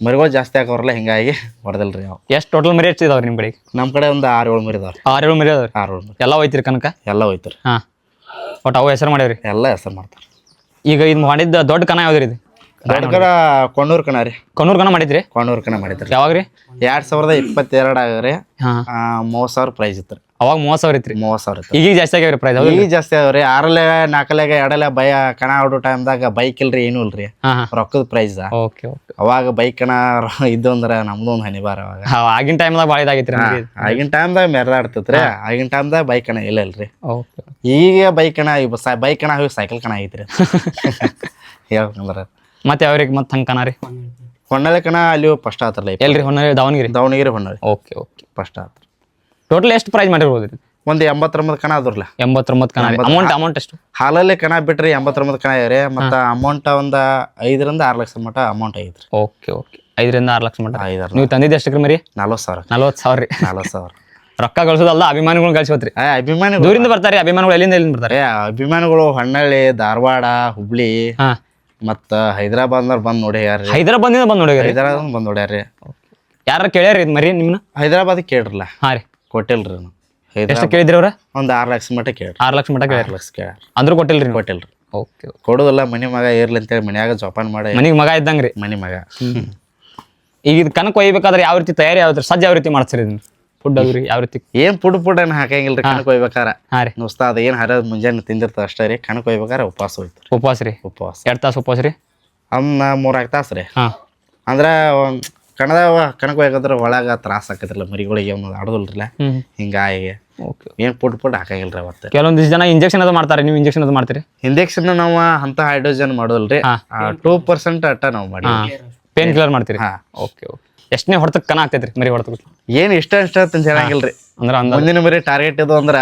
ಮರಿಗಳು ಜಾಸ್ತಿ ಹಾಕೋರಲ್ಲ ಹಿಂಗಾಗಿ ಹೊಡೆದಲ್ರಿ ನಾವು ಎಷ್ಟು ಟೋಟಲ್ ಮರಿ ಎಷ್ಟು ಇದಾವ್ರಿ ನಿಮ್ ಕಡೆಗೆ? ನಮ್ಮ ಕಡೆ ಒಂದು ಆರು ಏಳು ಮರಿ ಇದಾವ್ರಿ. ಆರು ಏಳು ಮರಿ ಅದಾವ್ರಿ? ಆರು ಏಳು ಮರಿ. ಎಲ್ಲ ಹೋಯ್ತಿರಿ ಕನಕ? ಎಲ್ಲ ಹೋಯ್ತಾರೆ. ಹಾ. ಒಟ್ಟು ಅವು ಹೆಸರು ಮಾಡ್ಯಾವ್ರಿ ಎಲ್ಲ ಹೆಸರು ಮಾಡ್ತಾರೆ. ಈಗ ಇದು ಮಾಡಿದ್ದ ದೊಡ್ಡ ಕನ ಯಾವ್ದ್ರಿ ಇದು? ದೊಡ್ಡ ಕಡ ಕೊಂಡೂರು ಕಣ ರೀ. ಕೊಣ್ಣೂರ್ ಕನ ಮಾಡಿದ್ರಿ? ಕೊಂಡೂರು ಕಣ ಮಾಡಿದ್ರಿ. ಯಾವಾಗ ರೀ ಎರಡ್ ಸಾವಿರದ ಇಪ್ಪತ್ತೆರಡ್ ಆಗ್ರಿ ಹಾ ಮೂವತ್ತು ಸಾವಿರ ಪ್ರೈಸ್ ಇತ್ತು ಅವಾಗ ಮೂವತ್ ಸಾವಿರ ಇತ್ರಿ ಮೂವತ್ ಸಾವಿರ ಇತ್ತು ಈಗ ಜಾಸ್ತಿ ಆಗ್ಯಾವ್ರಿ ಪ್ರೈಸ್ ಈಗ ಜಾಸ್ತಿ ಅದಾವ್ರಿ ಆರಲೆ ನಾಲ್ಕಲೆಗ ಎರಡಲೆ ಭಯ ಕಣ ಆಡೋ ಟೈಮ್ದಾಗ ಬೈಕ್ ಇಲ್ರಿ ಏನು ಇಲ್ರಿ. ಹಾ ಹಾ. ರೊಕ್ಕದ ಪ್ರೈಸ್ ಓಕೆ ಓಕೆ ಅವಾಗ ಬೈಕ್ ಕಣ [LAUGHS] ಇದ್ದು ಅಂದ್ರ ನಮ್ದು ಒಂದು ಹನಿಬಾರ ಅವಾಗ. ಆಗಿನ ಟೈಮ್ದಾಗ ಭಾಳ ಇದಾಗೈತ್ರಿ ಆಗಿನ ಆಗಿನ ಟೈಮ್ದಾಗ ಮೆರದಾಡ್ತೈತ್ರಿ. ಆಗಿನ ಟೈಮ್ದಾಗ ಬೈಕ್ ಕಣ ಇಲ್ಲ ಇಲ್ರಿ. ಓಕೆ ಈಗ ಬೈಕ್ ಕಣ ಬೈಕ್ ಕಣ ಹೋಗಿ ಸೈಕಲ್ ಕಣ ಐತ್ರಿ. [LAUGHS] ಹೇಳ್ಬೇಕಂದ್ರ. ಮತ್ತೆ ಅವ್ರಿಗೆ ಮತ್ತೆ ಹಂಗೆ ಕಣ ರೀ ಹೊನ್ನಳೆ ಕಣ ಅಲ್ಲಿ ಫಸ್ಟ್ ಆತ್ರಲ್ಲ ಎಲ್ರಿ Honnali Davanagere? Davanagere Honnali okay okay first ಆತ್ರ total ಎಷ್ಟು ಪ್ರೈಸ್ ಮಾಡಿರ್ಬೋದು ರೀ ಒಂದು ಎಂಬತ್ತೊಂಬತ್ತು ಕಣ ಅದ್ರಲ್ಲ. ಎಂಬತ್ತೊಂಬತ್ತು ಕಣ ಅಮೌಂಟ್ ಅಮೌಂಟ್ ಎಷ್ಟು? ಹಾಲಲ್ಲಿ ಕಣ ಬಿಟ್ರಿ ಎಂಬತ್ತೊಂಬತ್ತು ಕಣ ಇವ್ರಿ. ಮತ್ತು ಅಮೌಂಟ್ ಒಂದು ಐದರಿಂದ ಆರು ಲಕ್ಷ ಮಟ್ಟ ಅಮೌಂಟ್ ಐತ್ರಿ. ಓಕೆ ಓಕೆ ಐದರಿಂದ ಆರು ಲಕ್ಷ ಮಟ್ಟ. ಐದಾರು ನೀವು ತಂದಿದ್ದು ಎಷ್ಟಕ್ಕೆ ಮರಿ ನಲ್ವತ್ತು ಸಾವಿರ. ನಲ್ವತ್ತು ಸಾವಿರ ರೀ. ನಲ್ವತ್ತು ಸಾವಿರ. [LAUGHS] ರೊಕ್ಕ ಗಳಿಸೋದಲ್ಲ ಅಭಿಮಾನಿಗಳು ಗಳಿಸ್ಬೋತ್ರಿ ಏ ಅಭಿಮಾನಿಗಳು ದೂರಿಂದ ಬರ್ತಾರೆ ಅಭಿಮಾನಿಗಳು ಎಲ್ಲಿಂದ ಎಲ್ಲಿಂದ ಬರ್ತಾರೆ? ಅಭಿಮಾನಿಗಳು ಹೊನ್ನಳ್ಳಿ ಧಾರವಾಡ ಹುಬ್ಳಿ ಮತ್ತು ಹೈದರಾಬಾದ್ನವ್ರು ಬಂದು ನೋಡಿ ಯಾರ್ರಿ ಹೈದರಾಬಾದಿಂದ ಬಂದು ನೋಡ್ಯಾರ ಹೈದರಾಬಾದ್ ಬಂದು ನೋಡ್ಯಾರ್ರಿ ಯಾರು ಕೇಳ್ಯಾರ ಇದು ಮರಿ ನಿಮ್ನ? ಹೈದರಾಬಾದ್ ಕೇಳ್ರಲ್ಲ. ಹಾಂ ರೀ. ಕೊಟ್ಟಿಲ್ರಿ ನಾವು ಎಷ್ಟು ಕೇಳಿದ್ರಿ ಅವ್ರ? ಒಂದು ಆರು ಲಕ್ಷ ಮಟ್ಟ ಕೇಳಿ ಆರು ಲಕ್ಷ ಮಟ್ಟ ಕೇಳ್ರಿ. ಆರು ಲಕ್ಷ ಕೇಳಿ ಅಂದ್ರೂ ಕೊಟ್ಟಿಲ್ರಿ ನೀವು? ಕೊಟ್ಟಿಲ್ರಿ. ಓಕೆ ಕೊಡೋದಿಲ್ಲ ಮನೆ ಮಗ ಇರ್ಲಿ ಅಂತೇಳಿ ಮನ್ಯಾಗ ಜೋಪಾನ ಮಾಡಿ. ಮನಿಗೆ ಮಗ ಇದ್ದಂಗ್ರಿ? ಮನೆ ಮಗ. ಈಗ ಇದು ಕನಕ ಒಯ್ಬೇಕಾದ್ರೆ ಯಾವ ರೀತಿ ತಯಾರಿ ಯಾವ ರೀತಿ ಸಜ್ಜ ಯಾವ ರೀತಿ ಮಾಡ್ತೀರಿ ಇದನ್ನ? ಫುಡ್ ಅದು ರೀ ಯಾವ ರೀತಿ? ಏನ್ ಪುಡ್ ಪುಡ್ ಏನು ಹಾಕಂಗಿಲ್ರಿ ಕಣಕ್ ಒಯ್ಬೇಕಾರ ಹಾಂ ರೀ. ನುಸ್ತಾ ಅದ ಏನ್ ಹರಿಯೋದ್ ಮುಂಜಾನೆ ತಿಂದಿರ್ತಾರ ಅಷ್ಟೇ ರೀ. ಕಣಕ್ ಒಯ್ಬೇಕಾರ ಉಪವಾಸ ಹೋಯ್ತು ಉಪವಾಸ ರೀ? ಉಪವಾಸ. ಎರಡು ತಾಸು ಉಪವಾಸ ರೀ? ಅನ್ನ ಮೂರಾಕ್ ತಾಸ್ ರೀ. ಹಾಂ. ಅಂದ್ರ ಕಣದ ಕಣಕ್ ಒಯ್ಯಕಂದ್ರ ಒಳಗ ತ್ರಾಸ ಆಕತಿರಲ್ಲ ಮರಿಗಳಿಗೆ ಒಂದು ಆಡೋದಿಲ್ರಲ್ಲ ಹ್ಞೂ ಹಿಂಗಾಗಿ ಓಕೆ ಏನ್ ಪುಟ್ ಪುಟ್ ಹಾಕಾಗಿಲ್ರಿ ಅವತ್ತು. ಕೆಲವೊಂದಿಷ್ಟು ಜನ ಇಂಜೆಕ್ಷನ್ ಅದು ಮಾಡ್ತಾರೆ ನೀವು ಇಂಜೆಕ್ಷನ್ ಅದು ಮಾಡ್ತೀರಿ? ಇಂಜೆಕ್ಷನ್ ನಾವು ಅಂತ ಹೈಡ್ರೋಜನ್ ಮಾಡೋಲ್ರಿ. ಟೂ ಪರ್ಸೆಂಟ್ ಅಟ್ಟ ನಾವು ಮಾಡಿ ಪೇನ್ ಕಿಲ್ಲರ್ ಮಾಡ್ತೀರಿ? ಹಾ. ಓಕೆ ಓಕೆ ಎಷ್ಟನೇ ಹೊಡ್ತಕ್ಕೆ ಕನ ಆಗ್ತೈತ್ರಿ ಮರಿ ಹೊಡ್ತ ಏನ್ ಇಷ್ಟ ಇಷ್ಟ ಅಂತ ಹೇಳಂಗಿಲ್ರಿ. ಅಂದ್ರೆ ಅಂದ ಮುಂದಿನ ಮರಿ ಟಾರ್ಗೆಟ್ ಇದು ಅಂದ್ರ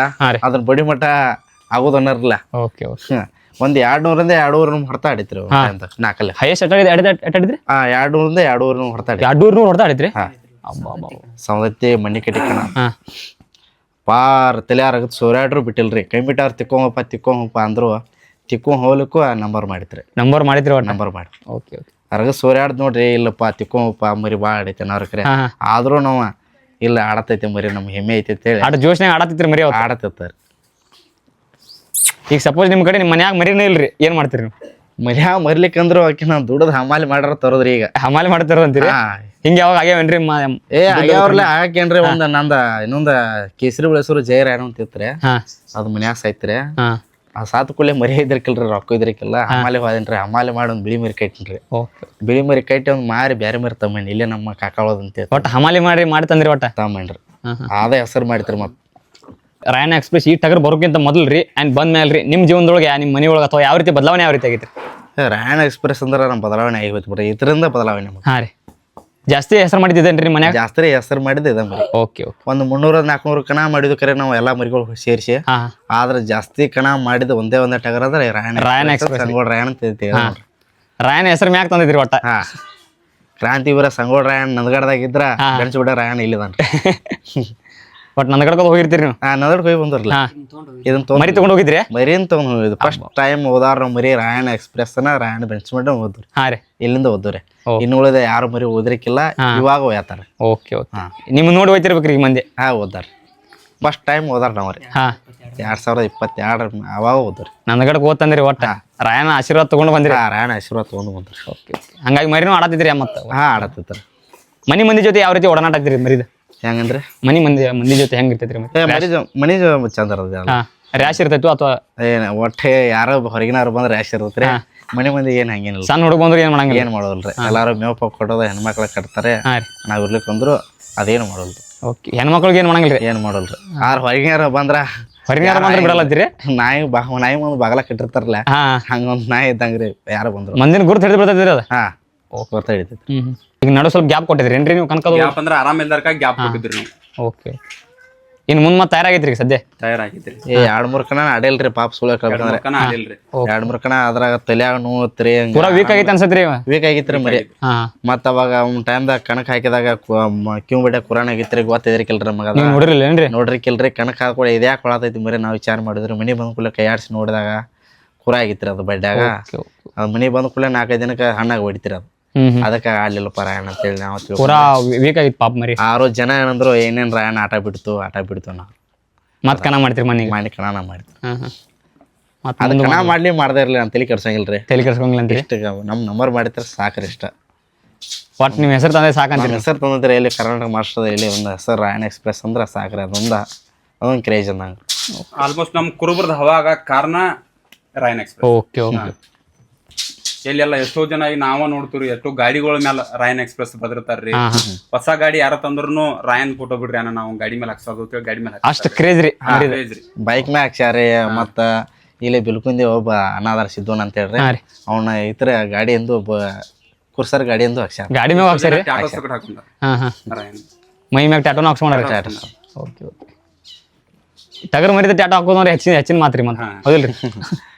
ಅದ್ರ ಬಡಿ ಮಟ್ಟ ಆಗೋದು ಅನ್ನರ್ಲ. ಓಕೆ ಓಕೆ ಒಂದ್ ಎರಡ್ ನೂರಿಂದ ಎರಡೂವರೆ ಹೊರತಾ ಆಡಿತ್ರಿ ಅಂತ ನಾಲ್ಕಲ್ಲಿ. ಹೈಯೆಸ್ಟ್ ಎಟ್ ಎಟ್ ಆಡಿದ್ರಿ? ಆ ಎರಡ್ ನೂರಿಂದ ಎರಡೂವರೆ ಹೊರತಾ ಆಡಿ ಎರಡು ನೂರು ಹೊಡ್ತಾ ಆಡಿದ್ರಿ? ಹಾ. ಸೌದತ್ತಿ ಮಣ್ಣಿ ಕಟ್ಟಿಕಣ ಹಾಂ. ಪಾರ್ ತಲೆಯಾರಗತ್ ಸೂರ್ಯಾಡ್ರು ಬಿಟ್ಟಿಲ್ರಿ. ಕೈ ಬಿಟ್ಟಾರ ತಿಕ್ಕೊಂಬಪ್ಪ ತಿಕ್ಕೊಂಬಪ್ಪ ಅಂದ್ರು ತಿಕ್ಕೊಂಡ್ ಹೋಗ್ಲಿಕ್ಕೂ ನಂಬರ್ ಮಾಡಿತ್ರಿ ನಂಬರ್ ಮಾಡಿದ್ರಿ ಒಟ್ಟು? ನಂಬರ್ ಮಾಡಿ ಓಕೆ ಓಕೆ. ಅರಗ ಸೂರ್ಯಾಡ್ ನೋಡ್ರಿ ಇಲ್ಲಪ್ಪ ತಿಕ್ಕೊಂಬಪ್ಪ ಮರಿ ಭಾಳ ಆಡೈತೆ ಅನ್ನೋರ್ ಕರೆ. ಆದ್ರೂ ನಾವು ಇಲ್ಲ ಆಡತೈತೆ ಮರಿ ನಮ್ಗೆ ಹೆಮ್ಮೆ ಐತೆ ಅಂತೇಳಿ ಆಟ ಜೋಶ್ನಾಗ ಆಡತ್ತಿತ್ರಿ ಮರಿ ಆಡತಿರ್ತಾರೆ ಈಗ ಸಪೋಸ್ ನಿಮ್ಮ ಕಡೆ ನಿಮ್ಮ ಮನ್ಯಾಗ ಮರಿನೇ ಇಲ್ರಿ ಏನ್ ಮಾಡ್ತೀರಿ ನೀವು? ಮನ್ಯಾಗ ಮರ್ಲಿಕ್ಕಂದ್ರು ಆಕಿ ನಾವು ದುಡದ್ ಹಮಾಲಿ ಮಾಡ್ರ ತರೋದ್ರಿ ಈಗ. ಹಮಾಲಿ ಮಾಡ್ತಾರ ಅಂತೀರಿ? ಹಾ. ಹಿಂಗೆ ಯಾವಾಗ ಆಗ್ಯಾವೇನ್ರಿ ಮ ಏ ಆಗ್ಯಾವ್ರಲ್ಲ ಹಾಕೇನ್ರಿ ಒಂದ್ ನಂದ ಇನ್ನೊಂದ ಕೇಸರಿ ಬೆಳೆಸೂರು ಜೈರ ಏನೋ ಅಂತಿತ್ರಿ ಹಾ. ಅದ್ ಮನ್ಯಾಗ ಸಾಯ್ತ್ರಿ ಹಾ. ಆ ಸಾತ್ ಕೂಡಲೇ ಮರಿ ಇದ್ರಕಿಲ್ರಿ ರೊಕ್ಕ ಇದ್ರಕಿಲ್ಲ ಹಮಾಲಿ ಹೋದೇನ್ರಿ ಹಮಾಲಿ ಮಾಡಿ ಒಂದ್ ಬಿಳಿ ಮರಿ ಕಟ್ಟಿನ್ರಿ ಓಕೆ. ಬಿಳಿ ಮರಿ ಕಟ್ಟಿ ಒಂದ್ ಮಾರಿ ಬ್ಯಾರೆ ಮರಿ ತಮ್ಮ ಇಲ್ಲೇ ನಮ್ಮ ಕಾಕಾಳೋದಂತ ಒಟ್ಟು ಹಮಾಲಿ ಮಾಡಿ ಮಾಡ್ತಂದ್ರಿ ಒಟ್ಟ? ತಮ್ಮಣ್ರಿ ಹಾ ಹಾ ಅದ ಹೆಸರು ಮಾಡ್ತಿರಿ ಮತ್ ರಾಯಣ ಎಕ್ಸ್ಪ್ರೆಸ್ ಈ ಟಗರ್ ಬರೋಕ್ಕಿಂತ ಮೊದಲು ರೀ ಆ್ಯಂಡ್ ಬಂದ ಮೇಲೆ ರೀ ನಿಮ್ಮ ಜೀವನದೊಳಗೆ ನಿಮ್ಮ ಮನೆಯೊಳಗೆ ಅಥವಾ ಯಾವ ರೀತಿ ಬದಲಾವಣೆ ಯಾವ ರೀತಿ ಆಗೈತೆ ರಾಯಣ ಎಕ್ಸ್ಪ್ರೆಸ್ ಅಂದ್ರೆ ನಮ್ಮ ಬದಲಾವಣೆ ಆಗಿತ್ತು ಬಿಡ್ರಿ ಇದರಿಂದ ಬದಲಾವಣೆ ನಮ್ಗೆ ಹಾಂ ರೀ. ಜಾಸ್ತಿ ಹೆಸರು ಮಾಡಿದ್ದೇನೆ ರೀ ಮನ್ಯಾಗ? ಜಾಸ್ತಿ ಹೆಸರು ಮಾಡಿದ್ದೆ ಇದೆ ಮರಿ ಓಕೆ ಓಕೆ ಒಂದು ಮುನ್ನೂರ ನಾಲ್ಕುನೂರು ಕಣ ಮಾಡಿದ್ದು ಕರೆ ನಾವು ಎಲ್ಲಾ ಮರಿಗಳು ಸೇರಿಸಿ. ಹಾಂ. ಹಾಂ ಆದ್ರೆ ಜಾಸ್ತಿ ಕಣ ಮಾಡಿದ ಒಂದೇ ಒಂದೇ ಟಗರ್ ಅಂದ್ರೆ ರಾಯಣ ರಾಯಣ ಎಕ್ಸ್ಪ್ರೆಸ್ ಸಂಗೋಳ ರಾಯಣ ಅಂತ ಹೇಳ್ತೀವಿ. ರಾಯನ ಹೆಸರು ಮ್ಯಾಕ್ ತಂದಿದ್ರಿ ಒಟ್ಟ. ಕ್ರಾಂತಿ ಕ್ರಾಂತಿವೀರ ಸಂಗೋಳ ರಾಯಣ ನಂದಗಡದಾಗ ಇದ್ರ ಗಣಸಿ ಬಿಡ ರಾಯಣ ಇಲ್ಲಿದಾನ್ರಿ. [LAUGHS] ಒಟ್ಟು ನನ್ನ ಕಡೆ ಹೋಗಿರ್ತೀರಿ ನೀವು? ಹಾ ಹೋಗಿ ಬಂದ್ರಲ್ಲ ಮರಿ ತಗೊಂಡ್ ಹೋಗಿದ್ರಿ ಮರಿನ್ ತಗೊಂಡ್ ಹೋಗಿದ್ದು? ಫಸ್ಟ್ ಟೈಮ್ ನಾವು ಮರಿ ರಾಯಣ ಎಕ್ಸ್ಪ್ರೆಸ್ನ ರಾಯಣ ಬೆಂಚ್ಮೆಂಟ್ ಹೋದ್ರಿ ಹಾ ರೀ. ಇಲ್ಲಿಂದ ಓದ್ರಿ. ಇನ್ನು ಉಳಿದ ಯಾರು ಮರಿ ಓದ್ರಿಕ್ಕಿಲ್ಲ ಇವಾಗ ಹೋಗ್ತಾರ ಓಕೆ ಓಕೆ ಹಾ. ನಿಮ್ಮ ನೋಡಿ ಹೋಯ್ತಿರ್ಬೇಕ್ರಿ ಈಗ ಮಂದಿ. ಹಾ ಓದಾರ ಫಸ್ಟ್ ಟೈಮ್ ಓದಾರ ನಾವ್ರಿ ಹಾ. ಎರಡ್ ಸಾವಿರದ ಇಪ್ಪತ್ತೆರಡರ ಅವಾಗ ಓದ್ರಿ ನನ್ನ ಕಡೆ ಓದ್ತಂದ್ರಿ ಒಟ್ಟ. ರಾಯಣ ಆಶೀರ್ವಾದ ತಗೊಂಡು ಬಂದ್ರಿ. ಹಾ ರಾಯಣ ಆಶೀರ್ವಾದ ತಗೊಂಡ್ ಬಂದ್ರಿ ಓಕೆ ಹಂಗಾಗಿ ಮರಿನೂ ಆಡತ್ತಿದ್ರಿ ಮತ್ತೆ ಹಾ ಆಡತ್ತಿತ್ತಾರ ಮನಿ ಮಂದಿ ಜೊತೆ ಯಾವ ರೀತಿ ಒಡನಾಟ ಆಗ್ತಿರಿ ಮರಿದ? ಹೆಂಗಂದ್ರೆ? ಮನಿ ಮಂದಿ ಮಂದಿ ಜೊತೆ ಹೆಂಗ್ ಇರ್ತೈತ್ರಿ ಮತ್ತೆ? ಮನಿ ಜೊ- ಮನಿ ಜೊ- ಚಂದ ಇರ್ತದೆ ಅದು. ಹಾ ರ್ಯಾಶ್ ಇರ್ತೈತು ಅಥವಾ? ಏನ್ ಒಟ್ಟೆ ಯಾರೋ ಹೊರಗಿನವ್ರು ಬಂದ್ರೆ ರ್ಯಾಶ್ ಇರ್ತೈತ್ರಿ. ಮನೆ ಮಂದಿ ಏನ್ ಹಂಗೇನಿಲ್ಲ. ಸಣ್ಣ ಹುಡುಗ ಬಂದ್ರೆ ಏನ್ ಮಾಡಂಗಿಲ್ಲ. ಏನ್ ಮಾಡೋದಿಲ್ರಿ. ಎಲ್ಲಾರು ಮೇವ್ ಪಾಕ್ ಕೊಡೋದು ಹೆಣ್ಮಕ್ಳ ಕಟ್ತಾರೆ. ಹಾ ರೀ. ನಾವ್ ಇರ್ಲಿಕ್ಕೆ ಬಂದ್ರು ಅದೇನು ಮಾಡೋಲ್ರಿ. ಓಕೆ ಹೆಣ್ಮಕ್ಳಿಗೆ ಏನ್ ಮಾಡಂಗಿಲ್ಲ ಏನ್ ಮಾಡೋಲ್ರಿ. ಆರ್ ಹೊರಗಿನಾರ ಬಂದ್ರ ಹೊರಗಿನ ಬಂದ್ರೆ ಬಿಡಲ್ಲತ್ತೀರಿ? ನಾಯಿ ಬಾ ನಾಯಿ ಮುಂದ್ ಬಾಗಲ ಕಟ್ಟಿರ್ತಾರಲ್ಲ ಹಾ. ಹಂಗೊಂದ್ ನಾಯಿ ಇದ್ದಂಗ್ರಿ ಯಾರು ಬಂದ್ರು. ಮಂದಿನ ಗುರುತು ಹಿಡಿದು ಬಿಡ್ತೈತ್ರಿ ಅದ? ಹಾ. ಗೊತ್ತಾ ಹಿಡಿತೈತಿ ಈಗ ನಡು ಸ್ವಲ್ಪ ಗ್ಯಾಪ್ ಕೊಟ್ಟಿದ್ರಿ ಏನ್ರಿ ನೀವು ಕನಕದ ಗ್ಯಾಪ್ ಅಂದ್ರೆ ಆರಾಮ ಇಲ್ದಾರ್ಕ ಗ್ಯಾಪ್ ಕೊಟ್ಟಿದ್ರಿ ನೀವು. ಓಕೆ. ಇನ್ನು ಮುಂದ್ ಮತ್ತೆ ತಯಾರಾಗೈತ್ರಿ ಈಗ ಸದ್ಯ? ತಯಾರಾಗಿದ್ರಿ ಏ ಎರಡ್ ಮೂರ್ ಕಣ ಅಡಿಲ್ರಿ ಪಾಪ ಸುಳ್ಳ ಕಳ್ಕೊಂಡ್ರೆ ಆಗಿಲ್ರಿ ಎರಡ್ ಮೂರ್ ಕಣ ಅದ್ರಾಗ ತಲ್ಯಾಗ ನೋತ್ರಿ ಪೂರಾ ವೀಕ್ ಆಗೈತೆ ಅನ್ಸತ್ರಿ ಇವ? ವೀಕ್ ಆಗಿತ್ರಿ ಮರಿ. ಹಾ. ಮತ್ತ ಅವಾಗ ಒಂದ್ ಟೈಮ್ದಾಗ ಕಣಕ್ ಹಾಕಿದಾಗ ಕ್ಯೂ ಬಿಡ ಕುರಾನ್ ಆಗಿತ್ರಿ ಗೊತ್ತಿದ್ರಿಕಿಲ್ರಿ ನಮಗ ನೋಡ್ರಿಲ್ಲ ಏನ್ರಿ? ನೋಡ್ರಿ ಕಿಲ್ರಿ ಕಣಕ್ ಹಾಕೊಳ ಇದ್ಯಾಕ್ ಕೊಳತೈತಿ ಮರಿ ನಾವ್ ವಿಚಾರ ಮಾಡಿದ್ರಿ. ಮನಿ ಬಂದ ಕೂಡಲೇ ಆಡ್ಸಿ ನೋಡಿದಾಗ ಕುರ ಆಗಿತ್ರಿ ಅದು ಬಡ್ಡ್ಯಾಗ ಅದು ಮನಿ ಬಂದ ಕೂಡಲೇ ನಾಲ್ಕೈದು ದಿನಕ್ಕೆ ಹಣ್ಣಾಗ ಹೊಡಿತಿರಿ ಅದು. ಅದಕ್ಕೆ ಆಡ್ಲಿಲ್ಲ ರಾಯಣ ಅಂತೇಳಿ ನಾವು ತಿಳ್ಕೊಂಡು ಪೂರಾ ವೀಕ್ ಆಗಿತ್ತು ಪಾಪ ಮರಿ. ಆರು ಜನ ಏನಂದ್ರು ಏನೇನ್ ರಾಯಣ ಆಟ ಬಿಡ್ತು ಆಟ ಬಿಡ್ತು ನಾವು ಮತ್ ಕನ ಮಾಡ್ತೀರಿ ಮನೆಗೆ? ಮಾಡಿ ಕಣ ಮಾಡಿದ್ವಿ ಹಾ ಹಾ ಮತ್ ಅದು ಕಣ ಮಾಡ್ಲಿ ಮಾಡ್ದೇ ಇರ್ಲಿ ಅಂತ ತಲೆ ಕೆಡ್ಸಂಗಿಲ್ರಿ. ತಲೆ ಕೆಡ್ಸ್ಕೊಂಗಿಲ್ಲ ಅಂತ ಇಷ್ಟ ನಮ್ ನಂಬರ್ ಮಾಡಿದ್ರೆ ಸಾಕ್ರಿ ಇಷ್ಟ. ಒಟ್ ನಿಮ್ಮ ಹೆಸರು ತಂದೆ ಸಾಕಂತೀರಿ ನಮ್ಮ ಹೆಸರು ತಂದ್ರೆ ಇಲ್ಲಿ ಕರ್ನಾಟಕ ಮಾಸ್ಟರ್ ಇಲ್ಲಿ ಒಂದು ಹೆಸರು ರಾಯಣ ಎಕ್ಸ್ಪ್ರೆಸ್ ಅಂದ್ರೆ ಸಾಕ್ರಿ ಅದೊಂದ ಅದೊಂದು ಕ್ರೇಜ್ ಅಂದಂಗ ಆಲ್ಮೋಸ್ಟ್ ನಮ್ ಕುರುಬರದ ಹವಾಗ ಕಾರಣ ರಾಯನ್ ಎಕ್ಸ್ಪ್ರೆಸ್ ಓಕೆ ಓಕೆ ಎಲ್ಲೆಲ್ಲ ಎಷ್ಟೋ ಜನ ಈಗ ನಾವ ನೋಡ್ತೀವಿ ಎಷ್ಟೋ ಗಾಡಿಗಳ ಮೇಲೆ ರಾಯನ್ ಎಕ್ಸ್ಪ್ರೆಸ್ ಬದ್ರತಾರ್ರಿ. ಹೊಸ ಗಾಡಿ ಯಾರ ತಂದ್ರು ರಾಯನ್ ಫೋಟೋ ಬಿಡ್ರಿ ಅಣ್ಣ ನಾವು ಗಾಡಿ ಮೇಲೆ ಹಾಕ್ಸೋದು ಗಾಡಿ ಮೇಲೆ ಅಷ್ಟು ಕ್ರೇಜ್ ರೀ ಬೈಕ್ ಮ್ಯಾಗ ಹಾಕ್ಸ್ಯಾರಿ ಮತ್ತ ಇಲ್ಲಿ ಬಿಲ್ಕುಂದಿ ಒಬ್ಬ ಅನಾದಾರ ಸಿದ್ದೋನ್ ಅಂತ ಹೇಳ್ರಿ. ಅವನ ಇತರ ಗಾಡಿ ಎಂದು ಒಬ್ಬ ಕುರ್ಸರ್ ಗಾಡಿ ಎಂದು ಹಾಕ್ಸ್ಯಾರ. ಗಾಡಿ ಮ್ಯಾಗ ಹಾಕ್ಸರಿ ಟ್ಯಾಟೋ ಸಕಟ್ ಹಾಕೊಂಡ. ಹಾ ಹಾ. ರಾಯನ್. ಮೈ ಮ್ಯಾಗ ಟ್ಯಾಟೋನ ಹಾಕ್ಸ್ಕೊಂಡ್ರಿ ಓಕೆ ಓಕೆ ಟಗರ್ ಮರಿದ ಟ್ಯಾಟೋ ಹಾಕೋದ್ರೆ ಹೆಚ್ಚಿನ ಹೆಚ್ಚಿನ ಮಾತ್ರಿ ಮತ್ತೆ. ಹೌದಿಲ್ರಿ? [LAUGHS]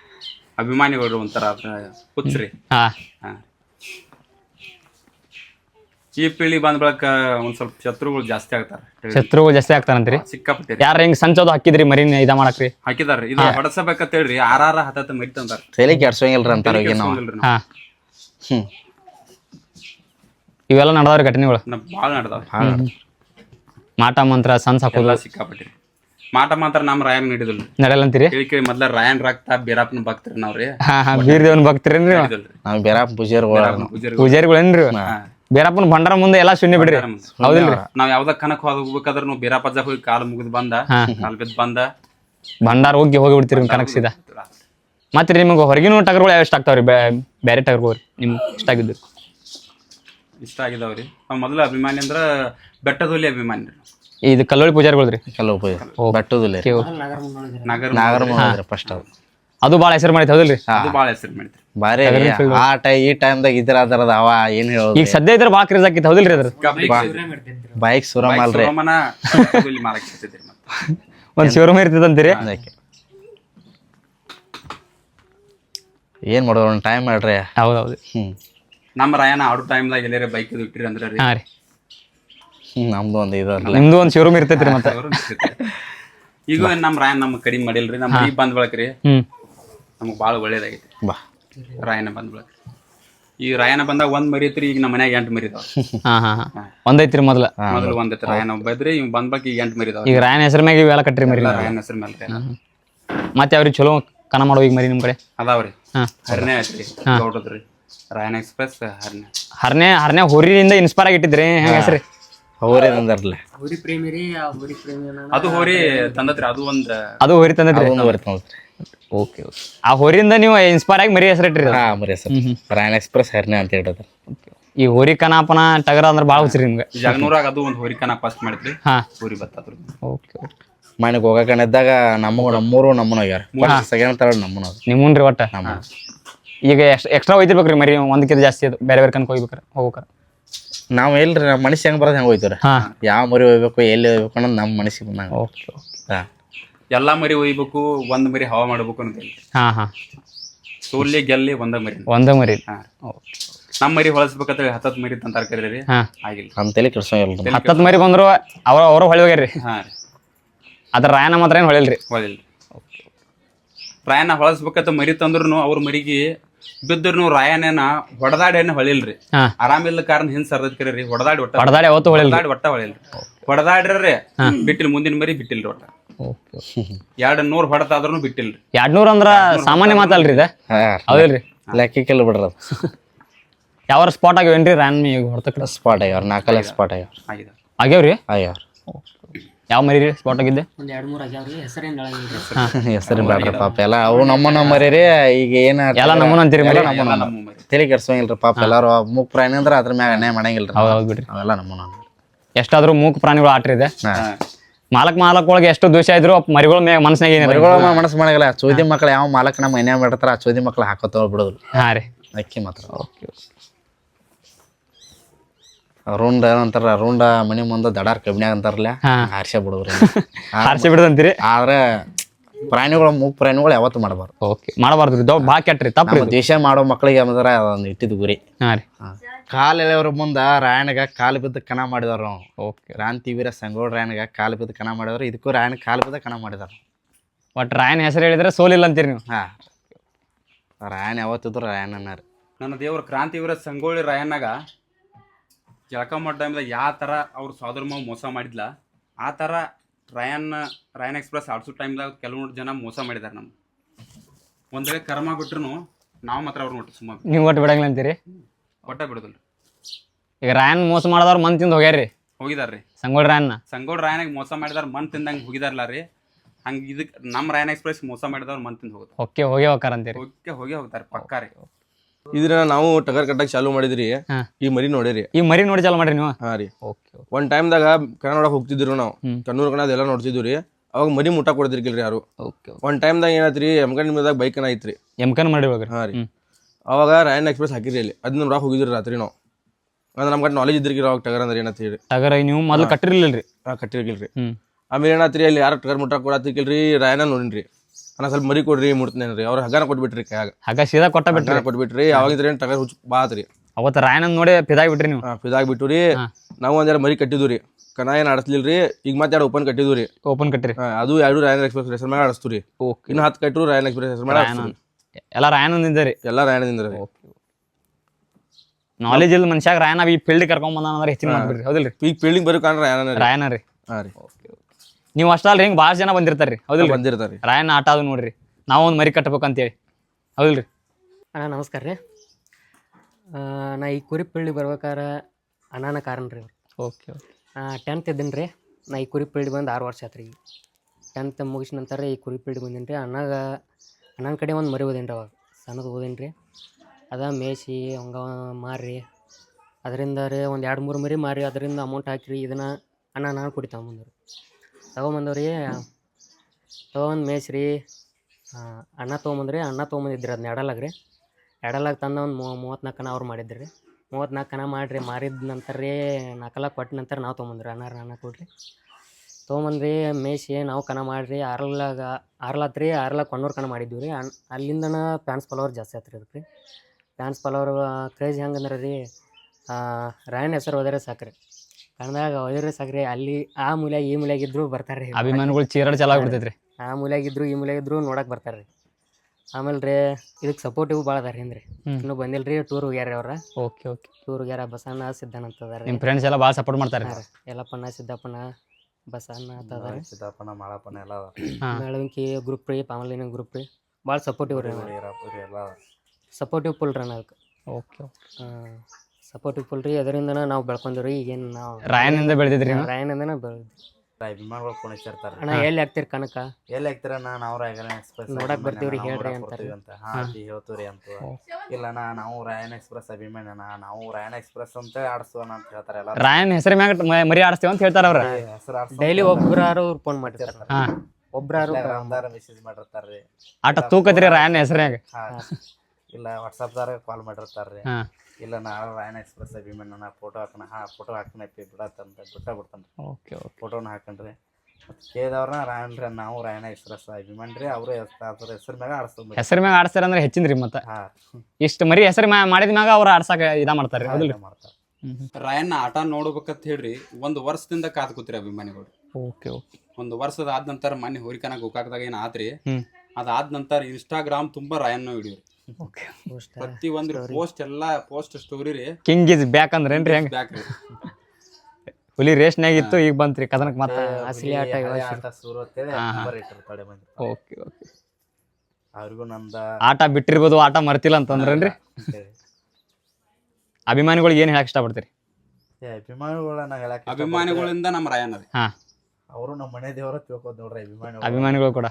ಅಭಿಮಾನಿಗಳು ಒಂಥರ ಹುಚ್ಚ್ರಿ ಹಾ. ಹಾ. ಈ ಪೀಳಿ ಬಂದ ಬಳಿಕ ಒಂದ್ ಸ್ವಲ್ಪ ಶತ್ರುಗಳು ಜಾಸ್ತಿ ಆಗ್ತಾರ. ಶತ್ರುಗಳು ಜಾಸ್ತಿ ಆಗ್ತಾರಂತ್ರಿ. ಸಿಕ್ಕಾಪಟ್ಟೆ. ಯಾರ ಹಿಂಗ್ ಸಂಚೋದು ಹಾಕಿದ್ರಿ ಮರಿನ ಇದ ಮಾಡಕ್ರಿ? ಹಾಕಿದಾರ್ರಿ. ಇದು ಹೊಡಸಬೇಕಂತ ಹೇಳ್ರಿ. ಆರಾರ ಹತ್ತ ಮರಿತ ತಂದಾರ. ತಲೆ ಕೆಡ್ಸೋಂಗಿಲ್ರಿ ಅಂತಾರ. ಹಾ. ಹ್ಮ್. ಇವೆಲ್ಲ ನಡೆದವ್ರಿ ಘಟನೆಗಳು? ಬಾಳ ಬಾಳ್ ನಡ್ದಾವ. ಮಾಟ ಮಂತ್ರ ಸನ್ಸ್ ಹಾಕೋದು ಸಿಕ್ಕಾಪಟ್ಟೆ. ಮಾಟ ಮಾತ್ರ ನಮ್ ರಾಯನ್ ಹಿಡಿದಲ್ರಿ ನಡೆಯಲ್ಲ ಅಂತೀರಿ ಕೇಳಿ ಕೇಳಿ ಮೊದ್ಲ ರಾಯನ್ ರಕ್ತ ಬೀರಾಪ್ನ ಭಕ್ತರಿ ನಾವ್ರಿ. ಹಾ ಹಾ ನಾವ್ ಭಕ್ತರೇನ್ರಿ ಇವ? ಹಿಡಿದಲ್ರಿ ನಾವು ಬೇರಾಪ್ ಪೂಜಾರಿಗಳು ಪೂಜಾರಿ ಪೂಜಾರಿಗಳೇನ್ರಿ ಭಂಡಾರ ಮುಂದೆ ಎಲ್ಲಾ ಶೂನ್ಯ ಬಿಡ್ರಿ. ಹೌದಿಲ್ರಿ? ನಾವ್ ಯಾವ್ದ ಕನಕ್ ಹೋಗ್ಬೇಕಾದ್ರ ನಾವು ಬೀರಾಪಜ್ಜ ಹೋಗಿ ಕಾಲ್ ಮುಗಿದ್ ಬಂದ ಕಾಲ್ ಬಿದ್ದ ಬಂದ. ಭಂಡಾರ ಹೋಗಿ ಹೋಗಿ ಬಿಡ್ತೀರಿ ಕನಕ್ಸಿದ ಮತ್ತೆ ನಿಮಗೆ ಹೊರಗಿನ ಟಗರ್ಗಳು ಯಾವ ಇಷ್ಟ ಆಗ್ತಾವ್ರಿ? ಬೇರೆ ಬ್ಯಾರೆ ಟಗರ್ಗಳು ನಿಮ್ಗೆ ಇಷ್ಟ ಆಗಿದ್ದು? ಇಷ್ಟ ಆಗಿದಾವ್ರಿ ನಾವ್ ಮೊದಲ ಅಭಿಮಾನಿ ಅಂದ್ರ ಬೆಟ್ಟದೊಲಿ ಅಭಿಮಾನಿ ಇದು ಕಲ್ಲೋಳಿ ಪೂಜಾರಿಗಳ್ರಿ ಪೂಜೆ ಬೆಟ್ಟದಿಲ್ಲ ಕೇವ್. ನಗರ ನಾಗರ ಫಸ್ಟ್ ಅದು. ಅದು ಭಾಳ ಹೆಸರು ಮಾಡೈತೆ ಹೌದಿಲ್ರಿ? ಅದು ಬಾಳ ಹೆಸರು ಮಾಡಿದ್ರಿ. ಬಾರಿ ಆ ಟೈ ಈ ಟೈಮ್ದಾಗ ಇದ್ರ ಅದರದ ಅವ ಏನ್ ಹೇಳೋದು ಈಗ ಸದ್ಯ ಇದ್ರ ಬಾಕ್ ಕ್ರೇಜ್ ಆಕಿತ್ತು ಹೌದಿಲ್ರಿ ಅದ್ರ ಬೈಕ್ ಸುರಮ್ ಅಲ್ರಿ. ಸೋಮನ ಬೆಟ್ಟದೊಲಿ ಮಾಲಕ್ ಸಿಗ್ತಿದ್ರಿ ಮತ್ತೆ. [LAUGHS] ಒಂದ್ ಶಿವರೂಮ್ ಇರ್ತದಂತೀರಿ ಅದಕ್ಕೆ. ಏನ್ ಮಾಡೋದು ಒಂದು ಟೈಮ್ ಮಾಡ್ರಿ. ಹೌದೌದು ಹ್ಮ್. ನಮ್ಮ ರಾಯನ ಆಡೋ ಟೈಮ್ದಾಗ ಎಲ್ಲಾರ ಬೈಕ್ ಇಟ್ಟಿರಿ ಅಂದ್ರೆ ರೀ. ಹಾ ರೀ. ನಮ್ದು ಒಂದು ಇದಲ್ಲ ನಿಮ್ದು ಒಂದ್ ಶೋರೂಮ್ ಇರ್ತೈತ್ರಿ ಮತ್ತೆ. [LAUGHS] ಈಗ ನಮ್ ರಾಯನ್ ನಮ್ ಕಡಿಮೆ ಮಾಡಿಲ್ರಿ. ನಮ್ ಈಗ ಬಂದ್ ಬಳಕ್ರಿ ಹ್ಮ್. ನಮಗ್ ಬಾಳ ಒಳ್ಳೇದಾಗೈತಿ. ಬಾ. ರಾಯನ ಬಂದ್ ಬಳಕ ಈ ರಾಯನ ಬಂದಾಗ ಒಂದ್ ಮರಿ ಐತ್ರಿ ಈಗ ನಮ್ ಮನ್ಯಾಗ ಎಂಟು ಮರಿ ಇದಾವ [LAUGHS] ಹಾ ಹಾ. ಹಾ. ಒಂದೈತ್ರಿ ಮೊದ್ಲ. ಮೊದಲು ಒಂದ್ ಐತಿ ರಾಯನ ಒಬ್ಬ ಇದ್ರಿ ಇವ್ ಬಂದ್ ಬಾಕಿ ಈಗ ಎಂಟು ಮರಿ ಇದಾವ ಈಗ ರಾಯನ ಹೆಸರು ಮ್ಯಾಗ ಇವೆಲ್ಲ ಕಟ್ರಿ ಮರಿ ರಾಯನ ಹೆಸರು ಮೇಲೆ ರೀ. ಮತ್ತೆ ಅವ್ರಿಗೆ ಚಲೋ ಕನ ಮಾಡೋ ಈಗ ಮರಿ ನಿಮ್ ಕಡೆ? ಅದಾವ್ರಿ. ಹಾ. ಹರ್ನೆ ಐತ್ರಿ ದೊಡ್ಡದ್ರಿ. ರಾಯನ ಎಕ್ಸ್ಪ್ರೆಸ್ ಹರ್ನೆ ಹರ್ನೆ ಹರ್ನೆ ಹೊರಿಯಿಂದ ಇನ್ಸ್ಪೈರ್ ಆಗಿಟ್ಟಿದ್ರಿ. ಹೆಂಗ ಹೆಸ್ರಿ? ಅವ್ರೇ ಅಂದಾರಲ್ಲ ಅದು ಹೋರಿ ತಂದತ್ರಿ ಅದು ಒಂದ್ ಅದು ಹೊರಿ ತಂದೈತ್ರಿ ಹೋರಿ ನೋಡ್ರಿ ಓಕೆ ಓಕೆ. ಆ ಹೊರಿಯಿಂದ ನೀವು ಇನ್ಸ್ಪೈರ್ ಆಗಿ ಮರಿ ಹೆಸರು ಇಟ್ಟಿರಿ ಹಾ ಮರಿ ಸರ್ ರಾಯನ್ ಎಕ್ಸ್ಪ್ರೆಸ್ ಹರ್ನೆ ಅಂತ ಹೇಳಿದ್ರೆ. ಈ ಹೋರಿ ಕನಾಪನ ಟಗರ ಅಂದ್ರೆ ಭಾಳ ಹುಚ್ಚ್ರಿ ನಿಮ್ಗೆ. ಜಗನೂರಾಗ ಅದು ಒಂದ್ ಹೋರಿಕನ ಫಸ್ಟ್ ಮಾಡಿದ್ರಿ. ಹಾ. ಹೋರಿ ಬತ್ತದ್ರ. Okay okay. ಮನೆಗೆ ಹೋಗಕಣಿದ್ದಾಗ ನಮ್ಮ ನಮ್ಮೂರು ನಮ್ಮನ ಆಗ್ಯಾರ. ಸೆಕೆಂಡ್ ತರ್ಡ್ ನಮ್ಮನ ನಿಮ್ಮನ್ರಿ ಒಟ್ಟ? ಈಗ ಎಕ್ಸ್ ಎಕ್ಸ್ಟ್ರಾ ಒಯ್ತಿರ್ಬೇಕ್ರಿ ಮರಿ ಒಂದಕ್ಕಿಂತ ಜಾಸ್ತಿ ಅದು. ಬೇರೆ ಬೇರೆ ಕನ್ಕ ಹೋಗ್ಬೇಕ್ರಿ ಹೋಗ್ಬೇಕ್ರ. ನಾವು ಎಲ್ರಿ ನಮ್ಮ ಮನುಷ್ಯ ಹೆಂಗ್ ಬರೋದು ಹೆಂಗ್ ಹೋಯ್ತೀವ್ರಿ? ಹಾ. ಯಾವ ಮರಿ ಹೋಗ್ಬೇಕು ಎಲ್ಲಿ ಹೋಗ್ಬೇಕು ಅನ್ನೋದು ನಮ್ಮ ಮನಸ್ಸಿಗೆ ಬಂದಂಗ ಓಕೆ ಓಕೆ ಹಾ. ಎಲ್ಲಾ ಮರಿ ಒಯ್ಬೇಕು ಒಂದ್ ಮರಿ ಹವಾ ಮಾಡ್ಬೇಕು ಅಂತ ಹಾ ಹಾ. ಸೋಲಿ ಗೆಲ್ಲಿ ಒಂದ ಮರಿ. ಒಂದೇ ಮರಿ. ಹಾ. ನಮ್ಮ ಮರಿ ಹೊಳಸ್ಬೇಕಂತ ಹತ್ತತ್ ಮರಿ ತಂತಾರ ಕರೀರಿ ಹಾ. ಆಗಿಲ್ಲ. ಅಂತೇಳಿ ಕೆಲ್ಸ ಹತ್ತತ್ತು ಮರಿ ಬಂದ್ರು ಅವ್ರ ಅವ್ರ ಹೊಳಿ ಹೋಗ್ಯಾರ್ರಿ. ಹಾ ರೀ. ಅದ್ರ ರಾಯನ ಮಾತ್ರ ಏನು ಹೊಳಿಲ್ರಿ. ಹೊಳಿಲ್ರಿ. ರಾಯನ ಹೊಳಸ್ಬೇಕಂತ ಮರಿ ತಂದ್ರು ಅವ್ರ ಮರಿಗೆ ಬಿದ್ದರು ರಾಯನೇನ ಹೊಡೆದಾಡೇನ ಹೊಳಿಲ್ರಿ. ಆರಾಮ ಆರಾಮಿಲ್ಲ ಕಾರಣ ಹಿಂದ್ ಸರ್ದತ್ ಕರೀರಿ ಹೊಡೆದಾಡಿ ಒಟ್ಟ. ಹೊಡೆದಾಡಿ ಹೊಳಿಲ್ರಿ. ಹೊಡೆದಾಡಿ ಒಟ್ಟ ಹೊಳಿಲ್ರಿ. ಹೊಡೆದಾಡ್ರಿ ಬಿಟ್ಟಿಲ್ ಮುಂದಿನ ಮರಿ ಬಿಟ್ಟಿಲ್ರಿ ಒಟ್ಟ. ಓಕೆ. ಎರಡ್ ನೂರ್ ಹೊಡೆತಾದ್ರೂ ಬಿಟ್ಟಿಲ್ರಿ. ಎರಡ್ನೂರ ಅಂದ್ರ ಸಾಮಾನ್ಯ ಮಾತಲ್ರಿ ಇದ? ಹೌದಿಲ್ರಿ? ಲೆಕ್ಕಕ್ಕೆಲ್ಲ ಬಿಡ್ರಿ ಯಾವ ಸ್ಪಾಟ್ ಆಗ್ಯಾವೇನ್ರಿ ಹೊಡ್ತ ಕಡೆ ಸ್ಪಾಟ್ ಆಗ್ಯಾವ ನಾಲ್ಕಲ್ಲ ಸ್ಪಾಟ್ ಆಗ್ಯಾವ ಆಗ್ಯಾವ್ರಿ. ಆಗ್ಯಾವ್ರಿ? ಯಾವ ಮರಿ ರೀ ಸ್ಪಾಟ್ ಆಗಿದ್ದೆ ಹೆಸರು ಬೇಡ್ರಿ ಪಾಪ ಎಲ್ಲ ಅವು ನಮ್ಮನ್ನ ಮರೀರಿ ಈಗ ಏನ ಎಲ್ಲ ನಮ್ಮನ್ನ ಅಂತೀರಿ ಮರಿ ನಮ್ಮನ್ನ. ನಮ್ಮ ಮರಿ ತಲೆ ಕೆಡ್ಸೋಂಗಿಲ್ರಿ ಪಾಪ ಎಲ್ಲಾರು. ಮೂಕ್ ಪ್ರಾಣಿ ಅಂದ್ರೆ ಅದ್ರ ಮ್ಯಾಗ ಅನ್ಯಾಯ ಮಾಡಂಗಿಲ್ರಿ ಹೌದು ಹೌದು ಬಿಡ್ರಿ. ಅವೆಲ್ಲ ನಮ್ಮನ ಎಷ್ಟಾದ್ರೂ ಮೂಕ್ ಪ್ರಾಣಿಗಳು ಆಟ್ರಿ ಇದೆ? ಹಾ. ಮಾಲಕ್ ಮಾಲಕ್ ಒಳಗೆ ಎಷ್ಟು ದೋಷ ಇದ್ರು ಮರಿಗಳ ಮ್ಯಾಗ ಮನಸ್ನಾಗ ಏನಿದೆ ಮರಿಗಳ ಮನಸ್ಸು ಮಾಡಂಗಿಲ್ಲ. ಚೋದಿ ಮಕ್ಳು ಯಾವ ಮಾಲಕ್ ನಮ್ಮ ಅನ್ಯಾಯ ಮಾಡಿರ್ತಾರ ಆ ಚೋದಿ ಮಕ್ಳು ಹಾಕೋತ ಬಿಡೋದು ಹಾ ರೀ. ಅಕ್ಕಿ ಮಾತ್ರ. ರುಂಡ ಅಂತಾರ ರುಂಡ ಮನಿ ಮುಂದೆ ದಡಾರ್ ಕಬ್ಬಿನ್ಯಾಗ ಅಂತಾರಲ್ಲ ಹಾರ್ಸ ಬಿಡೋದ್ರಿ. [LAUGHS] ಹಾರಿಸಿ ಬಿಡದಂತೀರಿ? ಆದ್ರೆ ಪ್ರಾಣಿಗಳು ಮೂಗ್ ಪ್ರಾಣಿಗಳು ಯಾವತ್ತು ಮಾಡಬಾರ್ದು. ಓಕೆ ಮಾಡಬಾರ್ದು ಬಾ ದೊ ಭಾಳ ಕೆಟ್ರಿ ತಪ್ಪು ದೇಶ ಮಾಡೋ ಮಕ್ಳಿಗೆ ಅಂದ್ರೆ ಅದೊಂದು ಇಟ್ಟಿದ್ ಗುರಿ. ಹಾಂ ರೀ. ಕಾಲು ಎಳೆಯವ್ರ ಮುಂದೆ ರಾಯಣಗ ಕಾಲು ಬಿದ್ದ ಕಣ ಮಾಡಿದವ್ರು ಓಕೆ. ರಾಂತಿ ವೀರ ಸಂಗೋಳ ರಾಯಣಗ ಕಾಲು ಬಿದ್ದ ಕಣ ಮಾಡಿದವ್ರು. ಇದಕ್ಕೂ ರಾಯಣ ಕಾಲು ಬಿದ್ದ ಕಣ ಮಾಡಿದಾರ ಒಟ್ಟು ರಾಯನ್ ಹೆಸರು ಹೇಳಿದ್ರೆ ಸೋಲಿಲ್ಲ ಅಂತೀರಿ ನೀವು. ಹಾ. ರಾಯಣ ಯಾವತ್ತಿದ್ರು ರಾಯಣ್ಣನ ನನ್ನ ದೇವ್ರ ಕ್ರಾಂತಿವೀರ ಸಂಗೊಳ್ಳಿ ರಾಯಣ್ಣಗ ಜಳಕ ಮಾಡೋ ಟೈಮ್ದಾಗ ಯಾವ ಥರ ಅವ್ರ ಸೋದರ ಮಾವು ಮೋಸ ಮಾಡಿದ್ಲ ಆ ಥರ ರಾಯನ್ ರಾಯನ್ ಎಕ್ಸ್ಪ್ರೆಸ್ ಆಡಿಸೋ ಟೈಮ್ದಾಗ ಕೆಲವು ಜನ ಮೋಸ ಮಾಡಿದಾರೆ ನಮ್ಮ ಒಂದು ವೇಳೆ ಕರ್ಮ ಬಿಟ್ರು ನಾವು ಮಾತ್ರ ಅವ್ರು ನೋಡ್ರಿ ಸುಮ್ಮ ನೀವು ಒಟ್ಟು ಬಿಡಂಗಿಲ್ಲ ಅಂತೀರಿ? ಒಟ್ಟ ಬಿಡೋದಿಲ್ಲ ಈಗ ರಾಯನ್ ಮೋಸ ಮಾಡಿದವ್ರು ಮನ್ ತಿಂದು ಹೋಗ್ಯಾರ್ರಿ? ಹೋಗಿದಾರ್ರಿ. ಸಂಗೋಳ ರಾಯನ್ನ ಸಂಗೋಳ ರಾಯನಾಗ ಮೋಸ ಮಾಡಿದಾರ ಮನ್ ತಿಂದಂಗೆ ಹೋಗಿದಾರಲ್ಲ ರೀ? ಹಂಗೆ ಇದಕ್ಕೆ ನಮ್ಮ ರಾಯನ್ ಎಕ್ಸ್ಪ್ರೆಸ್ ಮೋಸ ಮಾಡಿದವ್ರು ಮನ್ ತಿಂದು ಹೋಗುತ್ತೆ ಓಕೆ ಹೋಗಿ ಹೋಗ್ತಾರ ಅಂತೀರಿ ಹೋಗಿ ಹೋಗಿ ಹೋಗ್ತಾರೆ ಪಕ್ಕ ರೀ. ಇದ್ರ ನಾವು ಟಗರ್ ಕಟ್ಟಕ್ ಚಾಲು ಮಾಡಿದ್ರಿ. ಹಾ. ಈ ಮರಿ ನೋಡಿರಿ. ಈ ಮರಿ ನೋಡಿ ಚಾಲು ಮಾಡ್ರಿ ನೀವು? ಹಾ ರೀ. ಓಕೆ ಒಂದ್ ಟೈಮ್ದಾಗ ಕಣ ನೋಡಕ್ ಹೋಗ್ತಿದ್ರು ನಾವು. ಕಣ್ಣೂರ್ ಕಣ ಅದೆಲ್ಲ ನೋಡ್ತಿದ್ವಿ ರೀ. ಅವಾಗ ಮರಿ ಮುಟ್ಟ ಕೊಡ್ತಿರ್ಕಿಲ್ರಿ ಯಾರು. ಓಕೆ ಒಂದ್ ಟೈಮ್ದಾಗ ಏನಾಯ್ತ್ರಿ ಎಮ್ಕಂಡ್ ನಿಮ್ದಾಗ ಬೈಕ್ ಐತ್ರಿ. ಎಮ್ಕನ್ ಮಾಡಿ ಹೋಗ್ರಿ ಹಾ ರೀ. ಅವಾಗ ರಾಯನ್ ಎಕ್ಸ್ಪ್ರೆಸ್ ಹಾಕಿರಿ ಅಲ್ಲಿ. ಅದನ್ನ ನೋಡಕ್ ಹೋಗಿದ್ರಿ ರಾತ್ರಿ ನಾವು. ಅಂದ್ರೆ ನಮ್ಗೆ ನಾಲೆಜ್ ಇದ್ರಿ ಅವಾಗ ಟಗರ್ ಅಂದ್ರೆ ಏನಂತ ಹೇಳಿ. ಟಗರ ನೀವು ಮೊದಲು ಕಟ್ಟಿರ್ಲಿಲ್ಲ ರೀ ಹಾ ಕಟ್ಟಿರ್ಲಿಲ್ಲ ಹ್ಮ್. ಆಮೇಲೆ ಏನಾತ್ರಿ ಅಲ್ಲಿ ಯಾರು ಟಗರ್ ಮುಟ್ಟ ಕೊಡತ್ತಿರ್ಕಿಲ್ರಿ ರಾಯನ ನೋಡಿನ್ರಿ. ಅಣ್ಣ ಸ್ವಲ್ಪ ಮರಿ ಕೊಡ್ರಿ ಮುಟ್ತೇನ್ರಿ. ಅವ್ರ ಹಗ್ಗನ ಕೊಟ್ಬಿಟ್ರಿ ಕೈಯಾಗ. ಹಾಗ ಸೀದಾ ಕೊಟ್ಟ ಬಿಟ್ರಿ. ಹಗ್ಗನ ಕೊಟ್ಬಿಟ್ರಿ. ಅವಾಗಿದ್ರೆ ಏನು ಟಗರ್ ಹುಚ್ಚು ಬಾತ್ರಿ ಅವತ್ತು ರಾಯನ ನೋಡಿ ಪಿದಾಗಿ ಬಿಟ್ರಿ ನೀವು. ಹಾ ಫಿದಾಗ್ ಬಿಟ್ಟು ರೀ. ನಾವು ಒಂದೆರಡು ಮರಿ ಕಟ್ಟಿದ್ವಿ ರೀ. ಕನ ಏನು ಆಡಿಸ್ಲಿಲ್ರಿ ಈಗ ಮತ್ತೆ ಎರಡು ಓಪನ್ ಕಟ್ಟಿದ್ವಿ ರೀ. ಓಪನ್ ಕಟ್ಟಿರಿ. ಹಾ, ಅದು ಎರಡು ರಾಯನ್ ಎಕ್ಸ್ಪ್ರೆಸ್ ಹೆಸರು ಮೇಲೆ ಆಡಿಸ್ತು ರೀ. ಓಕೆ ಇನ್ನು ಹತ್ತು ಕಟ್ಟರು ರಾಯನ್ ಎಕ್ಸ್ಪ್ರೆಸ್ ಹೆಸರು ಮೇಲೆ ಆಡಿಸ್ತು ರೀ. ಎಲ್ಲ ರಾಯನಂದಿಂದ ರೀ. ಎಲ್ಲ ರಾಯಣದಿಂದ ರೀ. ನಾಲೆಜ್ ಇಲ್ಲ ಮನುಷ್ಯಾಗ ರಾಯನ ಈ ಫೀಲ್ಡ್ ಕರ್ಕೊಂಡ್ ಬಂದಾನ ಅಂದ್ರೆ ಹೆಚ್ಚಿನ ಮಾಡ್ಬಿಡ್ರಿ. ಹೌದಿಲ್ರಿ? ಈಗ ಫೀಲ್ಡಿಂಗ್ ಬರೋ ಕಾರಣ ರಾಯನ ರೀ. ರಾಯನ ರೀ. ಹಾಂ ರೀ. ನೀವು ಅಷ್ಟಲ್ಲ ಹಿಂಗೆ ಭಾಳ ಜನ ಬಂದಿರ್ತಾರ್ರಿ. ಹೌದಿಲ್ಲ ಬಂದಿರ್ತಾರೆ ರಾಯಣ್ಣ ಆಟ ಅದು ನೋಡ್ರಿ. ನಾವು ಒಂದು ಮರಿ ಕಟ್ಬೇಕಂತೇಳಿ. ಹೌದಿಲ್ರಿ? ಅಣ್ಣ ನಮಸ್ಕಾರ ರೀ. ಆ, ನಾ ಈ ಕುರಿಪಳ್ಳಿ ಬರ್ಬೇಕಾದ್ರೆ ಬರ್ಬೇಕಾರೆ ಅಣ್ಣನ ಕಾರಣ ರೀ ಓಕೆ ಓಕೆ. ಟೆಂತ್ ಇದ್ದೀನಿ ರೀ. ನಾ ಈ ಕುರಿಪಳ್ಳಿ ಬಂದು ಆರು ವರ್ಷ ಆತ್ರಿ. ಈಗ ಟೆಂತ್ ಮುಗಿಸಿದ ನಂತರ ಈ ಕುರಿಪಳ್ಳಿ ಬಂದೀನಿ ರೀ. ಅಣ್ಣಗ ಅಣ್ಣನ ಕಡೆ ಒಂದು ಮರಿ ಓದೀನಿ ರೀ ಅವಾಗ. ಸಣ್ಣದು ಓದೇನಿ ರೀ ಅದ ಮೇಸಿ ಹಂಗ ಮಾರಿ. ಅದರಿಂದ ರೀ ಒಂದು ಎರಡು ಮೂರು ಮರಿ ಮಾರಿ. ಅದರಿಂದ ಅಮೌಂಟ್ ಹಾಕಿರಿ ಇದನ್ನು ಅಣ್ಣ ನಾನು ಕುಡಿತಾವ ತಗೊಂಬಂದ್ರು ತೊಗೊಂಬಂದವ್ರಿ. ತೊಗೊಂಬಂದು ಮೇಯ್ಸ್ರಿ. ಅಣ್ಣ ತೊಗೊಂಬಂದ್ರಿ. ಅಣ್ಣ ತೊಗೊಂಬಂದಿದ್ರಿ ಅದನ್ನ ಎಡಲಾಗ ರೀ ಎಡಲಾಗ ತಂದು ಒಂದು ಮೂವತ್ತ್ನಾಲ್ಕು ಕಣ ಅವ್ರು ಮಾಡಿದ್ರಿ. ರೀ ಮೂವತ್ತ್ನಾಲ್ಕು ಕಣ ಮಾಡಿರಿ. ಮಾರಿದ ನಂತರ ರೀ ನಾಲ್ಕಲ್ಲ ಕೊಟ್ಟ ನಂತರ ನಾವು ತೊಗೊಂಬಂದ್ರಿ. ಅಣ್ಣ ಅಣ್ಣ ಕೊಡ್ರಿ. ತೊಗೊಂಬಂದ್ರಿ, ಮೇಯ್ಸಿ, ನಾವು ಕಣ ಮಾಡಿರಿ. ಆರ್ಲಾಗ ಆರ್ಲಾತು ರೀ ಆರ್ಲಾಗ ಕೊಣ್ಣೂರು ಕಣ ಮಾಡಿದ್ವಿ ರೀ. ಅನ್, ಅಲ್ಲಿಂದನ ಪ್ಯಾನ್ಸ್ ಫಾಲೋವರ್ ಜಾಸ್ತಿ ಆತ್ರಿ ಅದಕ್ಕೆ ರೀ ಪ್ಯಾನ್ಸ್ ಫಾಲೋವರ್ ಕ್ರೇಜ್ ಹೆಂಗಂದ್ರೆ ರೀ ರಾಯಣ್ಣ ಹೆಸರು ಹೋದರೆ ಸಾಕ್ರಿ. ಕನ್ನದಾಗ ಹೋದ್ರೆ ಸಾಕ್ರಿ ಅಲ್ಲಿ ಆ ಮೂಲ್ಯಾಗ ಈ ಮೂಲ್ಯಾಗ ಇದ್ರು ಬರ್ತಾರೆ ರೀ ಅಭಿಮಾನಿಗಳು ಚೀರಾಡ್ ಚಾಲು ಆಗ್ಬಿಡ್ತೈತ್ರಿ. ಆ ಮೂಲ್ಯಾಗಿದ್ರು ಈ ಮೂಲ್ಯಾಗಿದ್ರು ನೋಡಕ್ಕೆ ಬರ್ತಾರೆ ರೀ ಆಮೇಲೆ ರೀ ಇದಕ್ಕೆ ಸಪೋರ್ಟಿವ್ ಭಾಳ ಅದಾರ ಹಿಂದ್ರಿ ಇನ್ನು ಇನ್ನೂ ಬಂದಿಲ್ಲ ರೀ ಟೂರ್ ಹೋಗ್ಯಾರ ಅವ್ರ. ಓಕೆ ಓಕೆ ಟೂರ್ ಹೋಗ್ಯಾರ ಬಸಣ್ಣ ಸಿದ್ದಣ್ಣ ಅಂತ ಅದಾರ ನಿಮ್ಮ ಫ್ರೆಂಡ್ಸ್ ಎಲ್ಲ ಭಾಳ ಸಪೋರ್ಟ್ ಮಾಡ್ತಾರೆ ಹಾಂ ರೀ. ಯಲ್ಲಪ್ಪಣ್ಣ ಸಿದ್ದಪ್ಪಣ್ಣ ಬಸಣ್ಣ ಅಂತ ಅದಾರ ಸಿದ್ದಪ್ಪನ ಮಾಳಪ್ಪಣ್ಣ ಎಲ್ಲ ಮೇಳವಿಂಕಿ ಗ್ರೂಪ್ ರೀ ಪಾಮಲಿನ ಗ್ರೂಪ್ ರೀ. ಭಾಳ ಸಪೋರ್ಟಿವ್ ರೀ ಎಲ್ಲ ಸಪೋರ್ಟಿವ್ ಫುಲ್ ರೀ ಅದಕ್ಕೆ. ಓಕೆ ಸಪೋರ್ಟಿವ್ ಫುಲ್ ರೀ ಅದರಿಂದನ ನಾವು ಬೆಳ್ಕೊಂಡ್ರಿ ಈಗೇನು ನಾವು ರಾಯನಿಂದ ಬೆಳೆದಿದ್ರಿ ರಾಯನ್ ರಾಯನಂದನ ಬೆಳೆದ್ವಿ ಅಭಿಮಾನಿಗಳು ಕುಣಿಸಿರ್ತಾರೆ ಅಣ್ಣ ಎಲ್ಲಿ ಹಾಕ್ತೀರಿ ಕನಕ ಎಲ್ಲಿ ಹಾಕ್ತೀರ ನಾ ನಾವು ರಾಯನ ಎಕ್ಸ್ಪ್ರೆಸ್ ನೋಡಕ್ ಬರ್ತೀವ್ರಿ ಹೇಳ್ರಿ ಅಂತಾರೆ. ಅಂತ ಹಾ ಹೇಳ್ತೀವ್ರಿ ಅಂತ. ಇಲ್ಲ ನಾ ನಾವು ರಾಯನ್ ಎಕ್ಸ್ಪ್ರೆಸ್ ಅಭಿಮಾನಿ ಅಣ್ಣ. ನಾವು ರಾಯನ್ ಎಕ್ಸ್ಪ್ರೆಸ್ ಅಂತ ಆಡಿಸೋಣ ಅಂತ ಹೇಳ್ತಾರೆ ಎಲ್ಲ ರಾಯನ್ ಹೆಸರು ಮ್ಯಾಗ ಮ- ಮರಿ ಆಡಿಸ್ತೀವಿ ಅಂತ ಹೇಳ್ತಾರ ಅವ್ರ. ಹೆಸರು ಡೈಲಿ ಒಬ್ರಾರು ಫೋನ್ ಮಾಡಿರ್ತಾರೆ ಹಾ. ಮೆಸೇಜ್ ಮಾಡಿರ್ತಾರ್ರಿ. ಆಟ ತೂಕತ್ರಿ ರಾಯನ್ ಹೆಸರ್ಯಾಗ ಇಲ್ಲ ವಾಟ್ಸಪ್ದಾರ ಕಾಲ್ ಮಾಡಿರ್ತಾರ್ರಿ. ಇಲ್ಲ ನಾ ರಾಯನ್ ಎಕ್ಸ್ಪ್ರೆಸ್ ಅಭಿಮಾನಿ ಫೋಟೋ ಹಾಕೋಣ ಹಾ ಫೋಟೋ ಹಾಕಣಪ್ಪಿ ಬಿಡತ್ತಂತ ಬಿಟ್ಟ ಬಿಡ್ತಾನೆ ಓಕೆ ಓಕೆ. ಫೋಟೋನ ಹಾಕೊಂಡ್ರಿ ಮತ್ತು ಕೇಳಿದವ್ರನ್ನ ರಾಯನ್ ರೀ ನಾವು ರಾಯನ ಎಕ್ಸ್ಪ್ರೆಸ್ ಅಭಿಮಾನಿ ರೀ ಅವರು ಅದ್ರ ಹೆಸರು ಮ್ಯಾಗ ಆಡಿಸ್ತಾರೆ ಹೆಸರು ಮ್ಯಾಗ ಆಡಿಸ್ತಾರ ಅಂದ್ರೆ ಹೆಚ್ಚಿನ ರೀ ಮತ್ತೆ. ಇಷ್ಟ ಇಷ್ಟು ಮರಿ ಹೆಸರು ಮ್ಯಾ ಮಾಡಿದ ಮ್ಯಾಗ ಅವ್ರು ಆಡ್ಸಾಕ ಇದ ಮಾಡ್ತಾರೆ. ರಾಯಣ್ಣ ಆಟ ನೋಡ್ಬೇಕಂತ ಹೇಳ್ರಿ ಒಂದು ವರ್ಷದಿಂದ ಕಾದ್ ಕೂತ್ರಿ ಅಭಿಮಾನಿಗಳು. Okay okay. ಒಂದು ವರ್ಷದ ಆದ ನಂತರ ಮನೆ ಹೋರಿಕನ ಗೋಕಾಕದಾಗ ಏನ್ ಆತ್ರಿ ಹ್ಮ್. ಅದಾದ ನಂತರ ಇನ್ಸ್ಟಾಗ್ರಾಮ್ ತುಂಬಾ ರಾಯಣ್ಣ ಹಿಡಿಯೋರಿ. ಪ್ರತಿ ಒಂದು ಪೋಸ್ಟ್ ಎಲ್ಲಾ ಪೋಸ್ಟ್ ಸ್ಟೋರಿ ರೀ. ಕಿಂಗ್ ಇಸ್ ಬ್ಯಾಕ್ ಅಂದ್ರೇನ್ರಿ ಹೆಂಗ್? ಬ್ಯಾಕ್ ರೀ. ಹುಲಿ ರೇಷ್ನ್ಯಾಗ ಇತ್ತು ಈಗ ಬಂತ್ರಿ. ಕದನಕ್ ಮತ್ತೆ ಅಸಲಿ ಆಟ ಶುರು ಅಂತೇಳಿ. ನಂಬರ್ ಮಂದಿ ಓಕೆ ಓಕೆ. ಅವ್ರಿಗೂ ನಂದ ಆಟ ಬಿಟ್ಟಿರ್ಬೋದು ಆಟ ಮರ್ತಿಲ್ಲ ಅಂತಂದ್ರೇನ್ರಿ. ಅಭಿಮಾನಿಗಳಿಗೆ ಏನ್ ಹೇಳಕ್ ಇಷ್ಟಪಡ್ತೀರಿ? ಏ, ಅಭಿಮಾನಿಗಳ ನಾ ಹೇಳಕ್ ಅಭಿಮಾನಿಗಳಿಂದ ನಮ್ಮ ರಾಯಣ್ಣ ರೀ. ಹಾ. ಅವರು ನಮ್ಮ ಮನೆ ದೇವರ ತಿಳ್ಕೊದ್ ನೋಡ್ರಿ ಅಭಿಮಾನಿಗಳು. ಅಭಿಮಾನಿಗಳು ಕೂಡ.